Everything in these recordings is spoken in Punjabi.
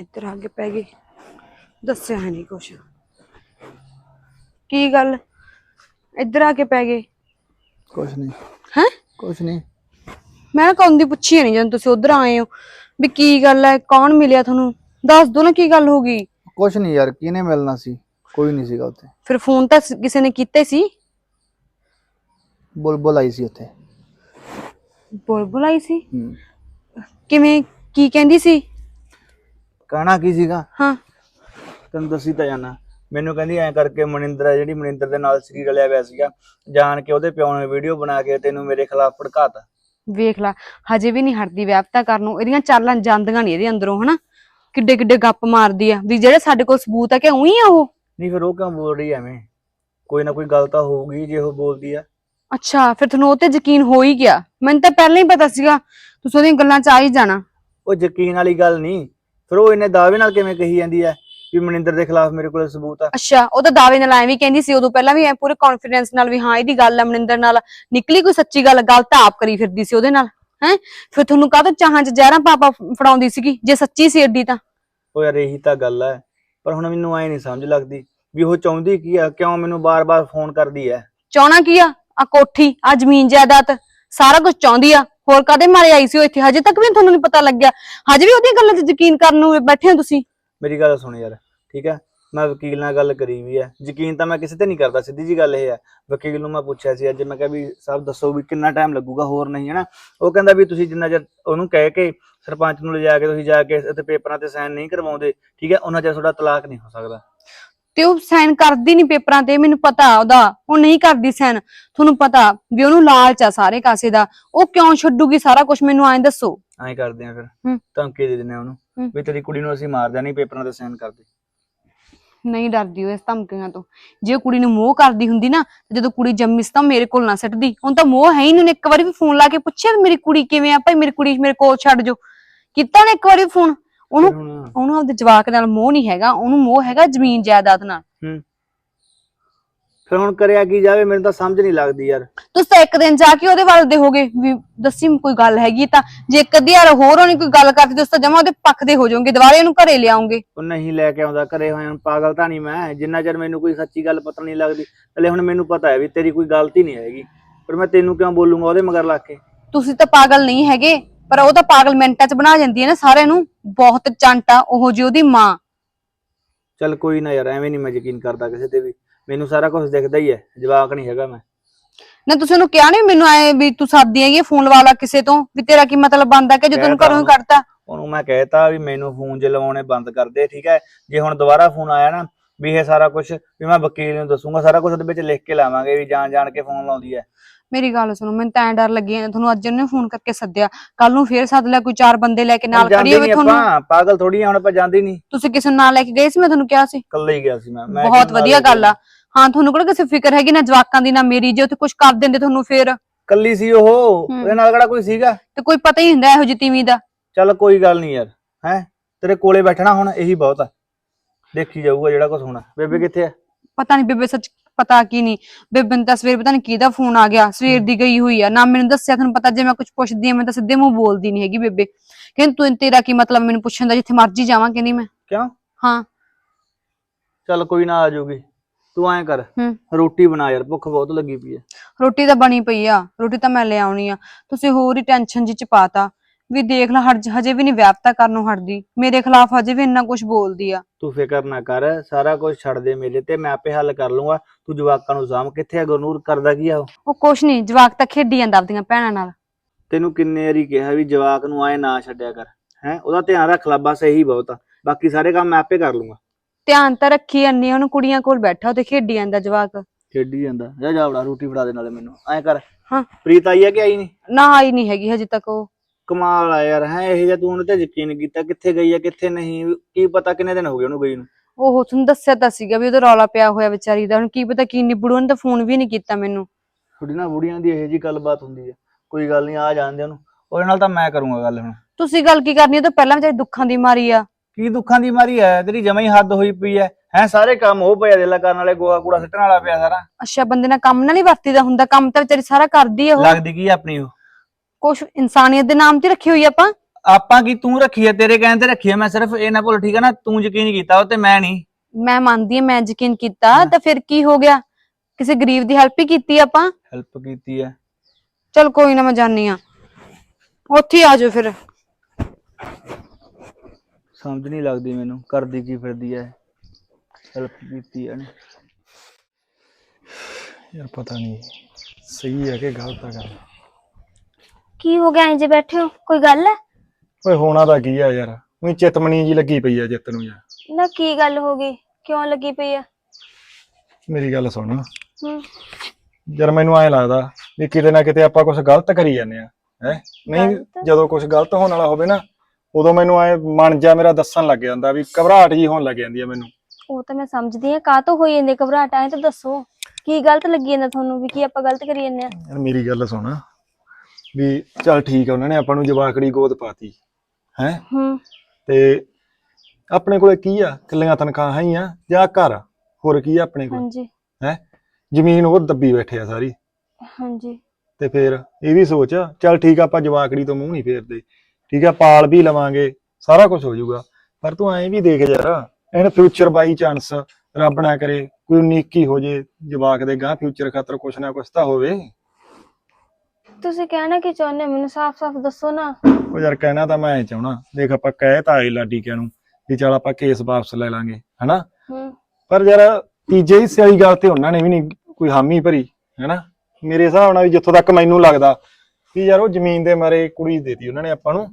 ਇੱਧਰ ਆ ਕੇ ਪੈ ਗਈ ਦੱਸਿਆ ਨਹੀਂ ਕੁਛ। ਕੀ ਗੱਲ? ਇੱਧਰ ਆ ਕੇ ਪੈ ਗਏ। ਕੁਛ ਨਹੀਂ। ਹੈ? ਕੁਛ ਨਹੀਂ। ਮੈਂ ਨਾ ਕੌਣ ਦੀ ਪੁੱਛੀ ਨਹੀਂ ਜਦੋਂ ਤੁਸੀਂ ਉਧਰ ਆਏ ਹੋ। ਵੀ ਕੀ ਗੱਲ ਹੈ? ਕੌਣ ਮਿਲਿਆ ਤੁਹਾਨੂੰ? ਦੱਸ ਦੋ ਨਾ ਕੀ ਗੱਲ ਹੋ ਗਈ। ਕੁਛ ਨਹੀਂ ਯਾਰ ਕਿਹਨੇ ਮਿਲਣਾ ਸੀ? ਕੋਈ ਨਹੀਂ ਸੀਗਾ ਉੱਥੇ। ਫਿਰ ਫੋਨ ਤਾਂ ਸ- ਕਿਸੇ ਨੇ ਕੀਤਾ ਹੀ ਸੀ? ਬੁਲਬੁਲ ਆਈ ਸੀ ਉੱਥੇ। ਬੁਲਬੁਲ ਆਈ ਸੀ? ਹੂੰ। ਕਿਵੇਂ ਕੀ ਕਹਿੰਦੀ ਸੀ? ਕਹਿਣਾ ਕੀ ਸੀਗਾ? ਹਾਂ। ਤੈਨੂੰ ਦੱਸੀ ਤਾਂ ਜਾਣਾ ਮੈਨੂੰ ਕਹਿੰਦੀ ਐਂ ਕਰਕੇ ਮਨਿੰਦਰ ਹੈ ਜਿਹੜੀ ਮਨਿੰਦਰ ਦੇ ਨਾਲ ਸਰੀਰ ਰਲਿਆ ਹੋਇਆ ਸੀਗਾ। ਜਾਣ ਕੇ ਉਹਦੇ ਪਿਓ ਨੇ ਵੀਡੀਓ ਬਣਾ ਕੇ ਤੈਨੂੰ ਮੇਰੇ ਖਿਲਾਫ ਭੜਕਾਤਾ। ਵੇਖ ਲੈ ਹਜੇ ਵੀ ਨਹੀਂ ਹਟਦੀ ਵਿਆਪਤਾ ਕਰਨ ਨੂੰ। ਇਹਦੀਆਂ ਚਾਲਾਂ ਜਾਂਦੀਆਂ ਨਹੀਂ ਇਹਦੇ ਅੰਦਰੋਂ ਹਨਾ? ਕਿੱਡੇ ਕਿੱਡੇ ਗੱਪ ਮਾਰਦੀ ਆ। ਵੀ ਜਿਹੜੇ ਸਾਡੇ ਕੋਲ ਸਬੂਤ ਆ ਕਿ ਉਹੀ ਆ ਉਹ? ਨਹੀਂ ਫਿਰ ਉਹ ਕਿਉਂ ਬੋਲ ਰਹੀ ਐਵੇਂ? ਕੋਈ ਨਾ ਕੋਈ ਗੱਲ ਤਾਂ ਹੋਊਗੀ ਜੇ ਉਹ ਬੋਲਦੀ ਆ। ਅੱਛਾ ਫਿਰ ਤੁਹਾਨੂੰ ਉਹ ਤੇ ਯਕੀਨ ਹੋ ਹੀ ਗਿਆ। ਮੈਨੂੰ ਤਾਂ ਪਹਿਲਾਂ ਹੀ ਪਤਾ ਸੀਗਾ ਤੁਸੀਂ ਉਹਦੀਆਂ ਗੱਲਾਂ 'ਚ ਆ ਹੀ ਜਾਣਾ। ਉਹ ਯਕੀਨ ਵਾਲੀ ਗੱਲ ਨਹੀਂ। ਫਿਰ ਉਹ ਇਹਨੇ ਦਾਅਵੇ ਨਾਲ ਕਿਵੇਂ ਕਹੀ ਜਾਂਦੀ ਐ ਵੀ ਮਨਿੰਦਰ ਦੇ ਖਿਲਾਫ ਮੇਰੇ ਕੋਲ ਸਬੂਤ ਆ? ਅੱਛਾ ਉਹ ਤਾਂ ਦਾਅਵੇ ਨਾਲ ਐਵੇਂ ਕਹਿੰਦੀ ਸੀ ਉਦੋਂ ਪਹਿਲਾਂ ਵੀ ਐ ਪੂਰੇ ਕੌਨਫੀਡੈਂਸ ਨਾਲ ਵੀ ਹਾਂ ਇਹਦੀ ਗੱਲ ਆ ਮਨਿੰਦਰ ਨਾਲ ਨਿਕਲੀ ਕੋਈ ਸੱਚੀ ਗੱਲ ਗੱਲ ਤਾਂ ਆਪ ਕਰੀ ਫਿਰਦੀ ਸੀ ਉਹਦੇ ਨਾਲ ਹੈ? ਫਿਰ ਤੁਹਾਨੂੰ ਕਾਹਤੋਂ ਚਾਹਾਂ 'ਚ ਜ਼ਹਿਰਾਂ ਪਾਪਾ ਫੜਾਉਂਦੀ ਸੀਗੀ ਜੇ ਸੱਚੀ ਸੀ ਏਡੀ ਤਾਂ? ਉਹ ਯਾਰ ਇਹੀ ਤਾਂ ਗੱਲ ਐ ਪਰ ਹੁਣ ਮੈਨੂੰ ਐ ਨਹੀਂ ਸਮਝ ਲੱਗਦੀ ਵੀ ਉਹ ਚਾਹੁੰਦੀ ਕੀ ਆ ਕਿਉਂ ਮੈਨੂੰ ਬਾਰ-ਬਾਰ ਫੋਨ ਕਰਦੀ ਐ ਚਾਹਣਾ ਕੀ ਆ? ਆ ਕੋਠੀ ਆ ਜ਼ਮੀਨ ਜਾਇਦਾਦ ਸਾਰਾ ਕੁਝ ਚਾਹੁੰਦੀ ਆ। ਹੋਰ ਕਾਦੇ ਮਾਰੇ ਆਈ ਸੀ ਉਹ ਇੱਥੇ? ਹਜੇ ਤੱਕ ਵੀ ਤੁਹਾਨੂੰ ਨਹੀਂ ਪਤਾ ਲੱਗਿਆ। ਹਜੇ ਵੀ ਉਹਦੀਆਂ ਗੱਲਾਂ 'ਤੇ ਯਕੀਨ ਕਰਨ ਨੂੰ ਬੈਠੇ ਹੋ ਤੁਸੀਂ। ਮੇਰੀ ਗੱਲ ਸੁਣ ਯਾਰ, ਠੀਕ ਹੈ? ਮੈਂ ਵਕੀਲ ਨਾਲ ਗੱਲ ਕਰੀ ਵੀ ਹੈ। ਯਕੀਨ ਤਾਂ ਮੈਂ ਕਿਸੇ ਤੇ ਨਹੀਂ ਕਰਦਾ, ਸਿੱਧੀ ਜੀ ਗੱਲ ਇਹ ਹੈ। ਵਕੀਲ ਨੂੰ ਮੈਂ ਪੁੱਛਿਆ ਸੀ ਅੱਜ, ਮੈਂ ਕਿਹਾ ਵੀ ਸਾਹਿਬ ਦੱਸੋ ਵੀ ਕਿੰਨਾ ਟਾਈਮ ਲੱਗੂਗਾ, ਹੋਰ ਨਹੀਂ, ਹੈ ਨਾ? ਉਹ ਕਹਿੰਦਾ ਵੀ ਤੁਸੀਂ ਜਿੰਨਾ ਚਿਰ ਉਹਨੂੰ ਕਹਿ ਕੇ ਸਰਪੰਚ ਨੂੰ ਲਿਜਾ ਕੇ ਤੁਸੀਂ ਜਾ ਕੇ ਇੱਥੇ ਪੇਪਰਾਂ ਤੇ ਸਾਈਨ ਨਹੀਂ ਕਰਵਾਉਂਦੇ, ਠੀਕ ਹੈ? ਉਹਨਾਂ ਚਿਰ ਤੁਹਾਡਾ ਤਲਾਕ ਨਹੀਂ ਹੋ ਸਕਦਾ। ਤੇ ਉਹ ਸਾਈਨ ਕਰਦੀ ਨਹੀਂ ਪੇਪਰਾਂ ਤੇ ਮੈਨੂੰ ਪਤਾ ਉਹਦਾ। ਉਹ ਨਹੀਂ ਕਰਦੀ ਸਾਈਨ ਤੁਹਾਨੂੰ ਪਤਾ ਵੀ ਉਹਨੂੰ ਲਾਲਚ ਆ ਸਾਰੇ ਕਾਸੇ ਦਾ। ਉਹ ਕਿਉਂ ਛੱਡੂਗੀ ਸਾਰਾ ਕੁਝ ਮੈਨੂੰ ਐਂ ਦੱਸੋ। ਐਂ ਕਰਦੇ ਆ ਫਿਰ। ਹੂੰ। ਧਮਕੀ ਦੇ ਦਿੰਦੇ ਆ ਉਹਨੂੰ। ਵੀ ਤੇਰੀ ਕੁੜੀ ਨੂੰ ਅਸੀਂ ਮਾਰ ਦੇਣੀ ਪੇਪਰਾਂ ਤੇ ਸਾਈਨ ਕਰਦੇ। ਨਹੀਂ ਡਰਦੀ ਉਹ ਇਸ ਧਮਕੀਆਂ ਤੋਂ। ਜੇ ਉਹ ਕੁੜੀ ਨੂੰ ਮੋਹ ਕਰਦੀ ਹੁੰਦੀ ਨਾ ਤੇ ਜਦੋਂ ਕੁੜੀ ਜੰਮੀ ਸੀ ਤਾਂ ਮੇਰੇ ਕੋਲ ਨਾ ਸਿੱਟਦੀ। ਹੁਣ ਤਾਂ ਮੋਹ ਹੈ ਹੀ ਨਹੀਂ। ਉਹਨੇ ਇੱਕ ਵਾਰੀ ਵੀ ਫੋਨ ਲਾ ਕੇ ਪੁੱਛਿਆ ਵੀ ਮੇਰੀ ਕੁੜੀ ਕਿਵੇਂ ਆ? ਭਾਈ ਮੇਰੀ ਕੁੜੀ ਮੇਰੇ ਕੋਲ ਛੱਡ ਜੋ ਕੀਤਾ ਉਹਨੇ ਇੱਕ ਵਾਰੀ ਫੋਨ? ਉਹਨੂੰ ਹੁਣ ਉਹਨੂੰ ਆਪਦੇ ਜਵਾਕ ਨਾਲ ਮੋਹ ਨਹੀਂ ਹੈਗਾ ਉਹਨੂੰ ਮੋਹ ਹੈਗਾ ਜ਼ਮੀਨ ਜਾਇਦਾਦ ਨਾਲ। ਹੂੰ। ਫਿਰ ਹੁਣ ਕਰਿਆ ਕੀ ਜਾਵੇ ਮੈਨੂੰ ਤਾਂ ਸਮਝ ਨਹੀਂ ਲੱਗਦੀ ਯਾਰ। ਤੁਸੀਂ ਤਾਂ ਇੱਕ ਦਿਨ ਜਾ ਕੇ ਉਹਦੇ ਵੱਲ ਦੇ ਹੋਗੇ ਵੀ ਦੱਸੀ ਕੋਈ ਗੱਲ ਹੈਗੀ ਤਾਂ ਜੇ ਇੱਕ ਅੱਧੀ ਵਾਰ ਹੋਰ ਉਹਨੇ ਕੋਈ ਗੱਲ ਕਰਤੀ ਤੁਸੀਂ ਤਾਂ ਜਮਾ ਉਹਦੇ ਪੱਖ ਦੇ ਹੋ ਜਾਓਗੇ ਦੁਬਾਰੇ ਉਹਨੂੰ ਘਰੇ ਲਿਆਉਂਗੇ। ਉਹ ਨਹੀਂ ਲੈ ਕੇ ਆਉਂਦਾ ਘਰੇ ਹੋਇਆ ਪਾਗਲ ਤਾਂ ਨਹੀਂ ਮੈਂ ਜਿੰਨਾ ਚਿਰ ਮੈਨੂੰ ਕੋਈ ਸੱਚੀ ਗੱਲ ਪਤਾ ਨਹੀਂ ਲੱਗਦੀ। ਹਲੇ ਹੁਣ ਮੈਨੂੰ ਪਤਾ ਹੈ ਵੀ ਤੇਰੀ ਕੋਈ ਗਲਤੀ ਨਹੀਂ ਹੈਗੀ। ਪਰ ਮੈਂ ਤੈਨੂੰ ਕਿਉਂ ਬੋਲੂੰਗਾ ਉਹਦੇ ਮਗਰ ਲੱਗ ਕੇ? ਤੁਸੀਂ ਤਾਂ ਪਾਗਲ ਨਹੀਂ ਹੈਗੇ ਪਰ ਉਹ ਤਾਂ ਪਾਗਲ ਮਿੰਟਾਂ 'ਚ ਬਣਾ ਜਾਂਦੀ ਹੈ ਨਾ ਸਾਰਿਆਂ ਨੂੰ। ਬਹੁਤ ਚੰਟ ਉਹ ਜੀ ਉਹਦੀ ਮਾਂ। ਚੱਲ ਕੋਈ ਨਾ ਯਾਰ ਐਵੇਂ ਨਹੀਂ ਮੈਂ ਯਕੀਨ ਕਰਦਾ ਕਿਸੇ ਤੇ ਵੀ। ਮੈਨੂੰ ਸਾਰਾ ਕੁਝ ਦਿਖਦਾ ਹੀ ਹੈ ਜਵਾਕ ਨਹੀਂ ਹੈਗਾ ਮੈਂ। ਨਾ ਤੁਸੀਂ ਉਹਨੂੰ ਕਿਹਾ ਨਹੀਂ ਮੈਨੂੰ ਐ ਵੀ ਤੂੰ ਸਾਦੀ ਹੈਗੀ ਫੋਨ ਲਵਾ ਲਾ ਕਿਸੇ ਤੋਂ ਵੀ ਤੇਰਾ ਕੀ ਮਤਲਬ ਬਣਦਾ ਕਿ ਜਦੋਂ ਤੈਨੂੰ ਘਰੋਂ ਹੀ ਉਹਨੂੰ। ਕੱਢਤਾ? ਉਹਨੂੰ ਮੈਂ ਕਹਿਤਾ ਵੀ ਮੈਨੂੰ ਫੋਨ ਜੇ ਲਵਾਉਣੇ ਬੰਦ ਕਰ ਦੇ ਠੀਕ ਹੈ? ਜੇ ਹੁਣ ਦੁਬਾਰਾ ਫੋਨ ਆਇਆ ਨਾ ਵੀ ਇਹ ਸਾਰਾ ਕੁਝ ਵੀ ਮੈਂ ਵਕੀਲ ਨੂੰ ਦੱਸੂਗਾ ਸਾਰਾ ਕੁਝ ਉਹਦੇ ਵਿੱਚ ਲਿਖ ਕੇ ਲਾਵਾਂਗੇ ਵੀ ਜਾਣ ਜਾਣ ਕੇ ਫੋਨ ਲਾਉਂਦੀ ਹੈ। ਮੇਰੀ ਗੱਲ ਸੁਣੋ ਮੈਨੂੰ ਤਾਂ ਐਂ ਡਰ ਲੱਗੀ ਜਾਂਦਾ ਤੁਹਾਨੂੰ ਅੱਜ ਉਹਨੇ ਫੋਨ ਕਰਕੇ ਸੱਦਿਆ ਕੱਲ ਨੂੰ ਫੇਰ ਸੱਦ ਲਿਆ ਕੋਈ ਚਾਰ ਬੰਦੇ ਲੈ ਕੇ ਨਾਲ ਖੜੀ ਹੋਵੇ ਤੁਹਾਨੂੰ। ਆਪਾਂ ਪਾਗਲ ਥੋੜੀ ਹੁਣ ਆਪਾਂ ਜਾਂਦੇ ਨਹੀਂ ਤੁਸੀਂ ਕਿਸੇ ਨੂੰ ਨਾਲ ਲੈ ਕੇ ਗਏ ਸੀ ਮੈਂ ਤੁਹਾਨੂੰ ਕਿਹਾ ਸੀ? ਇਕੱਲੇ ਹੀ ਗਿਆ ਸੀ ਮੈਂ ਬਹੁਤ ਵਧੀਆ ਗੱਲ ਆ। ਹਾਂ ਤੁਹਾਨੂੰ ਕਿਹੜਾ ਕਿਸੇ ਫਿਕਰ ਹੈਗੀ ਨਾ ਜਵਾਕਾਂ ਦੀ ਨਾ ਮੇਰੀ ਜੇ ਉੱਥੇ ਕੁਝ ਕਰ ਦਿੰਦੇ ਤੁਹਾਨੂੰ ਫੇਰ। ਕੱਲੀ ਸੀ ਉਹ ਉਹਦੇ ਨਾਲ ਕਿਹੜਾ ਕੋਈ ਸੀਗਾ? ਤੇ ਕੋਈ ਪਤਾ ਹੀ ਹੁੰਦਾ ਇਹੋ ਜਿਹੀ ਤੀਵੀਂ ਦਾ। ਚੱਲ ਕੋਈ ਗੱਲ ਨਹੀਂ ਯਾਰ ਹੈ? ਤੇਰੇ ਕੋਲੇ ਬੈਠਣਾ ਹੁਣ ਇਹੀ ਬਹੁਤ ਆ। ਦੇਖੀ ਜਾਊਗਾ ਜਿਹੜਾ ਕੁਝ ਹੋਣਾ। ਬੇਬੇ ਕਿੱਥੇ ਆ? ਪਤਾ ਨਹੀਂ ਬੇਬੇ ਸੱਚ ਪਤਾ ਕੀ ਨਹੀਂ ਬੇਬੇ ਨੂੰ ਤਾਂ ਸਵੇਰ ਪਤਾ ਨਹੀਂ ਕਿਹਦਾ ਫੋਨ ਆ ਗਿਆ ਸਵੇਰ ਦੀ ਗਈ ਹੋਈ ਆ। ਨਾ ਮੈਨੂੰ ਦੱਸਿਆ ਤੁਹਾਨੂੰ ਪਤਾ ਜੇ ਮੈਂ ਕੁਝ ਪੁੱਛਦੀ ਆ ਮੈਂ ਤਾਂ ਸਿੱਧੇ ਮੂੰਹ ਬੋਲਦੀ ਨਹੀਂ ਹੈਗੀ ਬੇਬੇ। ਕਹਿੰਦੀ ਤੂੰ ਤੇਰਾ ਕੀ ਮਤਲਬ ਮੈਨੂੰ ਪੁੱਛਣ ਦਾ ਜਿੱਥੇ ਮਰਜ਼ੀ ਜਾਵਾਂ ਕਹਿੰਦੀ ਮੈਂ। ਕਿਉਂ? ਹਾਂ। ਚੱਲ ਕੋਈ ਨਾ ਆ ਜਾਊਗੀ। ਤੂੰ ਐਂ ਕਰ ਹੂੰ। ਰੋਟੀ ਬਣਾ ਯਾਰ ਭੁੱਖ ਬਹੁਤ ਲੱਗੀ ਪਈ ਹੈ ਰੋਟੀ ਤਾਂ ਬਣੀ ਪਈ ਆ ਰੋਟੀ ਤਾਂ ਮੈਂ ਲੈ ਆਉਣੀ ਆ। ਤੁਸੀਂ ਹੋਰ ਹੀ ਟੈਨਸ਼ਨ ਜੀ ਚ ਪਾਤਾ। ਵੀ ਦੇਖ ਲੈ ਹਟ ਹਜੇ ਵੀ ਨਹੀਂ ਵਿਆਪਤਾ ਕਰਨੋਂ ਹਟਦੀ। ਮੇਰੇ ਖਿਲਾਫ ਹਜੇ ਵੀ ਇੰਨਾ ਕੁਝ ਬੋਲਦੀ ਆ। ਤੂੰ ਫਿਕਰ ਨਾ ਕਰ ਸਾਰਾ ਕੁਝ ਛੱਡ ਦੇ ਮੇਰੇ ਤੇ ਮੈਂ ਆਪੇ ਹੱਲ ਕਰ ਲੂੰਗਾ। ਤੂੰ ਜਵਾਕਾਂ ਨੂੰ ਸਾਂਭ ਕਿੱਥੇ ਆ ਗੁਰਨੂਰ? ਕਰਦਾ ਕੀ ਆ ਉਹ? ਉਹ ਕੁਛ ਨਹੀਂ ਜਵਾਕ ਤਾਂ ਖੇਡੀ ਜਾਂਦਾ ਆਪਦੀਆਂ ਭੈਣਾਂ ਨਾਲ। ਤੈਨੂੰ ਕਿੰਨੇ ਵਾਰੀ ਕਿਹਾ ਵੀ ਜਵਾਕ ਨੂੰ ਆਏ ਨਾ ਛੱਡਿਆ ਕਰ ਹੈ? ਉਹਦਾ ਧਿਆਨ ਰੱਖ ਲੈ ਬਸ ਇਹੀ ਬਹੁਤ ਆ। ਬਾਕੀ ਸਾਰੇ ਕੰਮ ਮੈਂ ਆਪੇ ਕਰ ਲੂੰਗਾ। ਧਿਆਨ ਤਾਂ ਰੱਖੀ ਅੰਨੀ ਉਹਨੂੰ ਕੁੜੀਆਂ ਕੋਲ ਬੈਠਾ ਉੱਥੇ ਖੇਡੀ ਜਾਂਦਾ ਜਵਾਕ। ਖੇਡੀ ਜਾਂਦਾ। ਜਾ ਜਾ ਬੜਾ ਰੋਟੀ ਫੜਾ ਦੇ ਨਾਲੇ ਮੈਨੂੰ। ਐਂ ਕਰ। ਹਾਂ। ਪ੍ਰੀਤ ਆਈ ਆ ਕਿ ਆਈ ਨਹੀਂ? ਨਾ ਆਈ ਨਹੀਂ ਹੈਗੀ ਹਜੇ ਤੱਕ ਉਹ। ਕਮਾਲ ਆ ਯਾਰ ਹੈ ਇਹ ਤੂੰ ਉਹਨੇ ਤੇ ਯਕੀਨ ਕੀਤਾ ਕਿੱਥੇ ਗਈ ਆ ਕਿੱਥੇ ਨਹੀਂ ਕੀ ਪਤਾ ਕਿੰਨੇ ਦਿਨ ਹੋ ਗਏ ਉਹਨੂੰ ਗਈ ਨੂੰ। ਉਹ ਤੁਹਾਨੂੰ ਦੱਸਿਆ ਤਾਂ ਸੀਗਾ ਵੀ ਉਹਦਾ ਰੌਲਾ ਪਿਆ ਹੋਇਆ ਵਿਚਾਰੀ ਦਾ ਹੁਣ ਕੀ ਪਤਾ ਕੀ ਨਿਬੜੂ ਉਹਨੇ ਤਾਂ ਫੋਨ ਵੀ ਨਹੀਂ ਕੀਤਾ ਮੈਨੂੰ। ਥੋੜੀ ਨਾ ਬੁੜੀਆਂ ਦੀ ਇਹੋ ਜੀ ਗੱਲਬਾਤ ਹੁੰਦੀ ਆ ਕੋਈ ਗੱਲ ਨਹੀਂ ਆ ਜਾਣਦੇ ਉਹਨੂੰ। ਉਹਦੇ ਨਾਲ ਤਾਂ ਮੈਂ ਕਰੂੰਗਾ ਗੱਲ ਹੁਣ। ਤੁਸੀਂ ਗੱਲ ਕੀ ਕਰਨੀ ਉਹ ਤਾਂ ਪਹਿਲਾਂ ਵਿਚਾਰੀ ਦੁੱਖਾਂ ਦੀ ਮਾਰੀ ਆ। ਕੀ ਦੁੱਖਾਂ ਦੀ ਮਾਰੀ ਐ ਤੇਰੀ ਜਮਾ ਹੀ ਹੱਦ ਹੋਈ ਪਈ ਐ ਹੈ ਸਾਰੇ ਕੰਮ ਉਹ ਪਿਆ ਦੇਲਾ ਕਰਨ ਵਾਲੇ ਗੋਹਾ ਕੂੜਾ ਸਿੱਟਣ ਵਾਲਾ ਪਿਆ ਸਾਰਾ। ਅੱਛਾ ਬੰਦੇ ਨਾਲ ਕੰਮ ਨਾਲ ਹੀ ਵਰਤੀਦਾ ਹੁੰਦਾ ਕੰਮ ਤਾਂ ਵਿਚਾਰੀ ਸਾਰਾ ਕਰਦੀ ਆ ਉਹ। ਲੱਗਦੀ ਕੀ ਆ ਆਪਣੀ ਉਹ? ਕੁਛ ਇਨਸਾਨੀਅਤ ਦੇ ਨਾਮ ਤੇ ਰੱਖੀ ਹੋਈ ਆਪਾਂ? ਆਪਾਂ ਕੀ ਤੂੰ ਰੱਖੀ ਆ ਤੇਰੇ ਕਹਿਣ ਤੇ ਰੱਖੀ ਆ ਮੈਂ ਸਿਰਫ ਇਹ ਨਾ ਭੁੱਲ ਠੀਕ ਆ ਨਾ ਤੂੰ ਯਕੀਨ ਕੀਤਾ ਉਹ ਤੇ ਮੈਂ ਨਹੀਂ ਮੈਂ ਮੰਨਦੀ ਹਾਂ ਮੈਂ ਯਕੀਨ ਕੀਤਾ ਤਾਂ ਫਿਰ ਕੀ ਹੋ ਗਿਆ? ਕਿਸੇ ਗਰੀਬ ਦੀ ਹੈਲਪ ਹੀ ਕੀਤੀ ਆਪਾਂ? ਹੈਲਪ ਕੀਤੀ ਆ। ਚਲ ਕੋਈ ਨਾ ਮੈਂ ਜਾਣੀ ਆ। ਉੱਥੇ ਹੀ ਆ ਜਾਓ ਫਿਰ। ਸਮਝ ਨਹੀਂ ਲੱਗਦੀ ਮੈਨੂੰ ਕਰਦੀ ਕੀ ਫਿਰਦੀ ਐ। ਹੈਲਪ ਕੀਤੀ ਆ ਨੇ ਯਾਰ ਪਤਾ ਨਹੀਂ ਸਹੀ ਹੈ ਕਿ ਗਲਤ ਹੈ ਗੱਲ? ਕੀ ਹੋ ਗਿਆ ਇੰਜ ਬੈਠੇ ਹੋ? ਕੋਈ ਗੱਲ ਹੈ ਓਏ ਹੋਣਾ ਤਾਂ ਕੀ ਆ ਯਾਰ ਉਹੀ ਚਿਤਮਣੀ ਜੀ ਲੱਗੀ ਪਈ ਆ ਜਿੱਤ ਨੂੰ ਯਾਰ। ਨਾ ਕੀ ਗੱਲ ਹੋ ਗਈ? ਕਿਉਂ ਲੱਗੀ ਪਈ ਆ? ਮੇਰੀ ਗੱਲ ਸੁਣ। ਹੂੰ। ਯਾਰ ਮੈਨੂੰ ਐਂ ਲੱਗਦਾ ਵੀ ਕਿਤੇ ਨਾ ਕਿਤੇ ਆਪਾਂ ਕੁਝ ਗਲਤ ਕਰੀ ਜਾਂਦੇ ਆ ਹੈ? ਨਹੀਂ ਗਲਤ? ਜਦੋਂ ਕੁਝ ਗਲਤ ਹੋਣ ਵਾਲਾ ਹੋਵੇ ਨਾ ਉਦੋਂ ਮੈਨੂੰ ਐ ਮਨ ਜਾ ਮੇਰਾ ਦੱਸਣ ਲੱਗ ਜਾਂਦਾ ਵੀ ਘਬਰਾਹਟ ਜੀ ਹੋਣ ਲੱਗ ਜਾਂਦੀ ਆ ਮੈਨੂੰ। ਉਹ ਤਾਂ ਮੈਂ ਸਮਝਦੀ ਆ ਕਾਹ ਤੋਂ ਹੋਈ ਜਾਂਦੇ ਘਬਰਾਹਟ? ਤਾਂ ਦੱਸੋ। ਕੀ ਗਲਤ ਲੱਗੀ ਜਾਂਦਾ ਤੁਹਾਨੂੰ ਵੀ ਕੀ ਆਪਾਂ ਗਲਤ ਕਰੀ ਜਾਂਦੇ ਆ? ਯਾਰ ਮੇਰੀ ਗੱਲ ਸੁਣ। ਵੀ ਚੱਲ ਠੀਕ ਆ ਉਹਨਾਂ ਨੇ ਆਪਾਂ ਨੂੰ ਜਵਾਕੜੀ ਗੋਦ ਪਾਤੀ ਹੈ? ਹੂੰ। ਤੇ ਆਪਣੇ ਕੋਲੇ ਕੀ ਆ? ਕਿੱਲੀਆਂ ਤਨਖਾਹਾਂ ਹੀ ਆ ਜਾਂ ਘਰ ਆ? ਹੋਰ ਕੀ ਆ ਆਪਣੇ ਕੋਲ? ਹਾਂਜੀ। ਹੈ? ਜ਼ਮੀਨ ਉਹ ਦੱਬੀ ਬੈਠੇ ਆ ਸਾਰੀ। ਹਾਂਜੀ। ਤੇ ਫਿਰ ਇਹ ਵੀ ਸੋਚ ਚੱਲ ਠੀਕ ਆ ਆਪਾਂ ਜਵਾਕੜੀ ਤੋਂ ਮੂੰਹ ਨਹੀਂ ਫੇਰਦੇ। ਠੀਕ ਆ ਪਾਲ ਵੀ ਲਵਾਂਗੇ ਸਾਰਾ ਕੁਝ ਹੋ ਜਾਊਗਾ। ਪਰ ਤੂੰ ਐਂ ਵੀ ਦੇਖ ਯਾਰ ਐਨ ਫਿਊਚਰ ਬਾਈ ਚਾਂਸ ਰੱਬ ਨਾ ਕਰੇ ਕੋਈ ਨੀਕੀ ਹੋ ਜੇ ਜਵਾਕ ਦੇ ਗਾਂ ਫਿਊਚਰ ਖਾਤਰ ਕੁਛ ਨਾ ਕੁਛ ਤਾਂ ਹੋਵੇ। ਤੁਸੀਂ ਕਹਿਣਾ ਕੀ ਚਾਹੁੰਦੇ ਹੋ? ਮੈਨੂੰ ਸਾਫ਼-ਸਾਫ਼ ਦੱਸੋ ਨਾ। ਉਹ ਯਾਰ ਕਹਿਣਾ ਤਾਂ ਮੈਂ ਐਂ ਚਾਹਣਾ ਦੇਖ ਆਪਾਂ ਕਹਿ ਤਾਂ ਆਏ ਲਾਡੀ ਕਿਆਂ ਨੂੰ ਵੀ ਚੱਲ ਆਪਾਂ ਕੇਸ ਵਾਪਸ ਲੈ ਲਾਂਗੇ ਹਨਾ? ਹੂੰ। ਪਰ ਯਾਰ ਤੀਜੇ ਹਿੱਸੇ ਵਾਲੀ ਗੱਲ ਤੇ ਉਹਨਾਂ ਨੇ ਵੀ ਨਹੀਂ ਕੋਈ ਹਾਮੀ ਭਰੀ ਹੈਨਾ? ਮੇਰੇ ਹਿਸਾਬ ਨਾਲ ਵੀ ਜਿੱਥੋਂ ਤੱਕ ਮੈਨੂੰ ਲੱਗਦਾ ਵੀ ਯਾਰ ਉਹ ਜ਼ਮੀਨ ਦੇ ਮਾਰੇ ਕੁੜੀ ਦੇਤੀ ਉਹਨਾਂ ਨੇ ਆਪਾਂ ਨੂੰ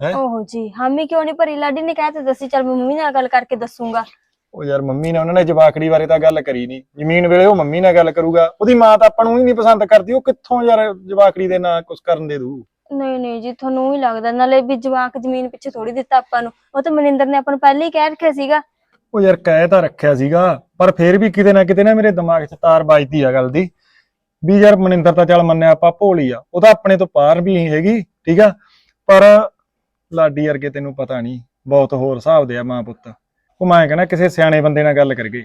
ਹੈ? ਓਹੋ ਜੀ ਹਾਮੀ ਕਿਉਂ ਨਹੀਂ ਭਰੀ? ਲਾਡੀ ਨੇ ਕਹਿ ਤੇ ਦੱਸੀ ਚੱਲ ਮੈਂ ਮੰਮੀ ਨਾਲ ਗੱਲ ਕਰਕੇ ਦੱਸੂਗਾ। ਉਹ ਯਾਰ ਮੰਮੀ ਨੇ ਉਹਨਾਂ ਨੇ ਜਵਾਕੜੀ ਬਾਰੇ ਤਾਂ ਗੱਲ ਕਰੀ ਨਹੀਂ ਜ਼ਮੀਨ ਵੇਲੇ ਉਹ ਮੰਮੀ ਨਾਲ ਗੱਲ ਕਰੂਗਾ। ਉਹਦੀ ਮਾਂ ਤਾਂ ਆਪਾਂ ਨੂੰ ਹੀ ਨਹੀਂ ਪਸੰਦ ਕਰਦੀ। ਉਹ ਕਿੱਥੋਂ ਯਾਰ ਜਵਾਕੜੀ ਦੇ ਨਾਂ ਕੁਝ ਕਰਨ ਦੇ ਦੂ ਨਹੀਂ ਨਹੀਂ ਜੀ ਤੁਹਾਨੂੰ ਹੀ ਲੱਗਦਾ। ਨਾਲੇ ਵੀ ਜਵਾਕ ਜ਼ਮੀਨ ਪਿੱਛੇ ਥੋੜੀ ਦਿੱਤਾ ਆਪਾਂ ਨੂੰ। ਉਹ ਤਾਂ ਮਨਿੰਦਰ ਨੇ ਆਪਾਂ ਨੂੰ ਪਹਿਲਾਂ ਹੀ ਕਹਿ ਰੱਖਿਆ ਸੀਗਾ। ਉਹ ਯਾਰ ਕਹਿ ਤਾਂ ਰੱਖਿਆ ਸੀਗਾ ਪਰ ਫੇਰ ਵੀ ਕਿਤੇ ਨਾ ਕਿਤੇ ਨਾ ਮੇਰੇ ਦਿਮਾਗ 'ਚ ਤਾਰ ਵੱਜਦੀ ਆ ਗੱਲ ਦੀ। ਵੀ ਯਾਰ ਮਨਿੰਦਰ ਤਾਂ ਚੱਲ ਮੰਨਿਆ ਆਪਾਂ ਭੋਲੀ ਆ। ਉਹ ਤਾਂ ਆਪਣੇ ਤੋਂ ਪਾਰ ਵੀ ਨਹੀਂ ਹੈਗੀ ਠੀਕ ਆ? ਪਰ ਲਾਡੀ ਵਰਗੇ ਤੈਨੂੰ ਪਤਾ ਨਹੀਂ ਬਹੁਤ ਹੋਰ ਹਿਸਾਬ ਦੇ ਆ ਮਾਂ ਪੁੱਤ। ਉਹ ਮੈਂ ਕਹਿੰਦਾ ਕਿਸੇ ਸਿਆਣੇ ਬੰਦੇ ਨਾਲ ਗੱਲ ਕਰਗੇ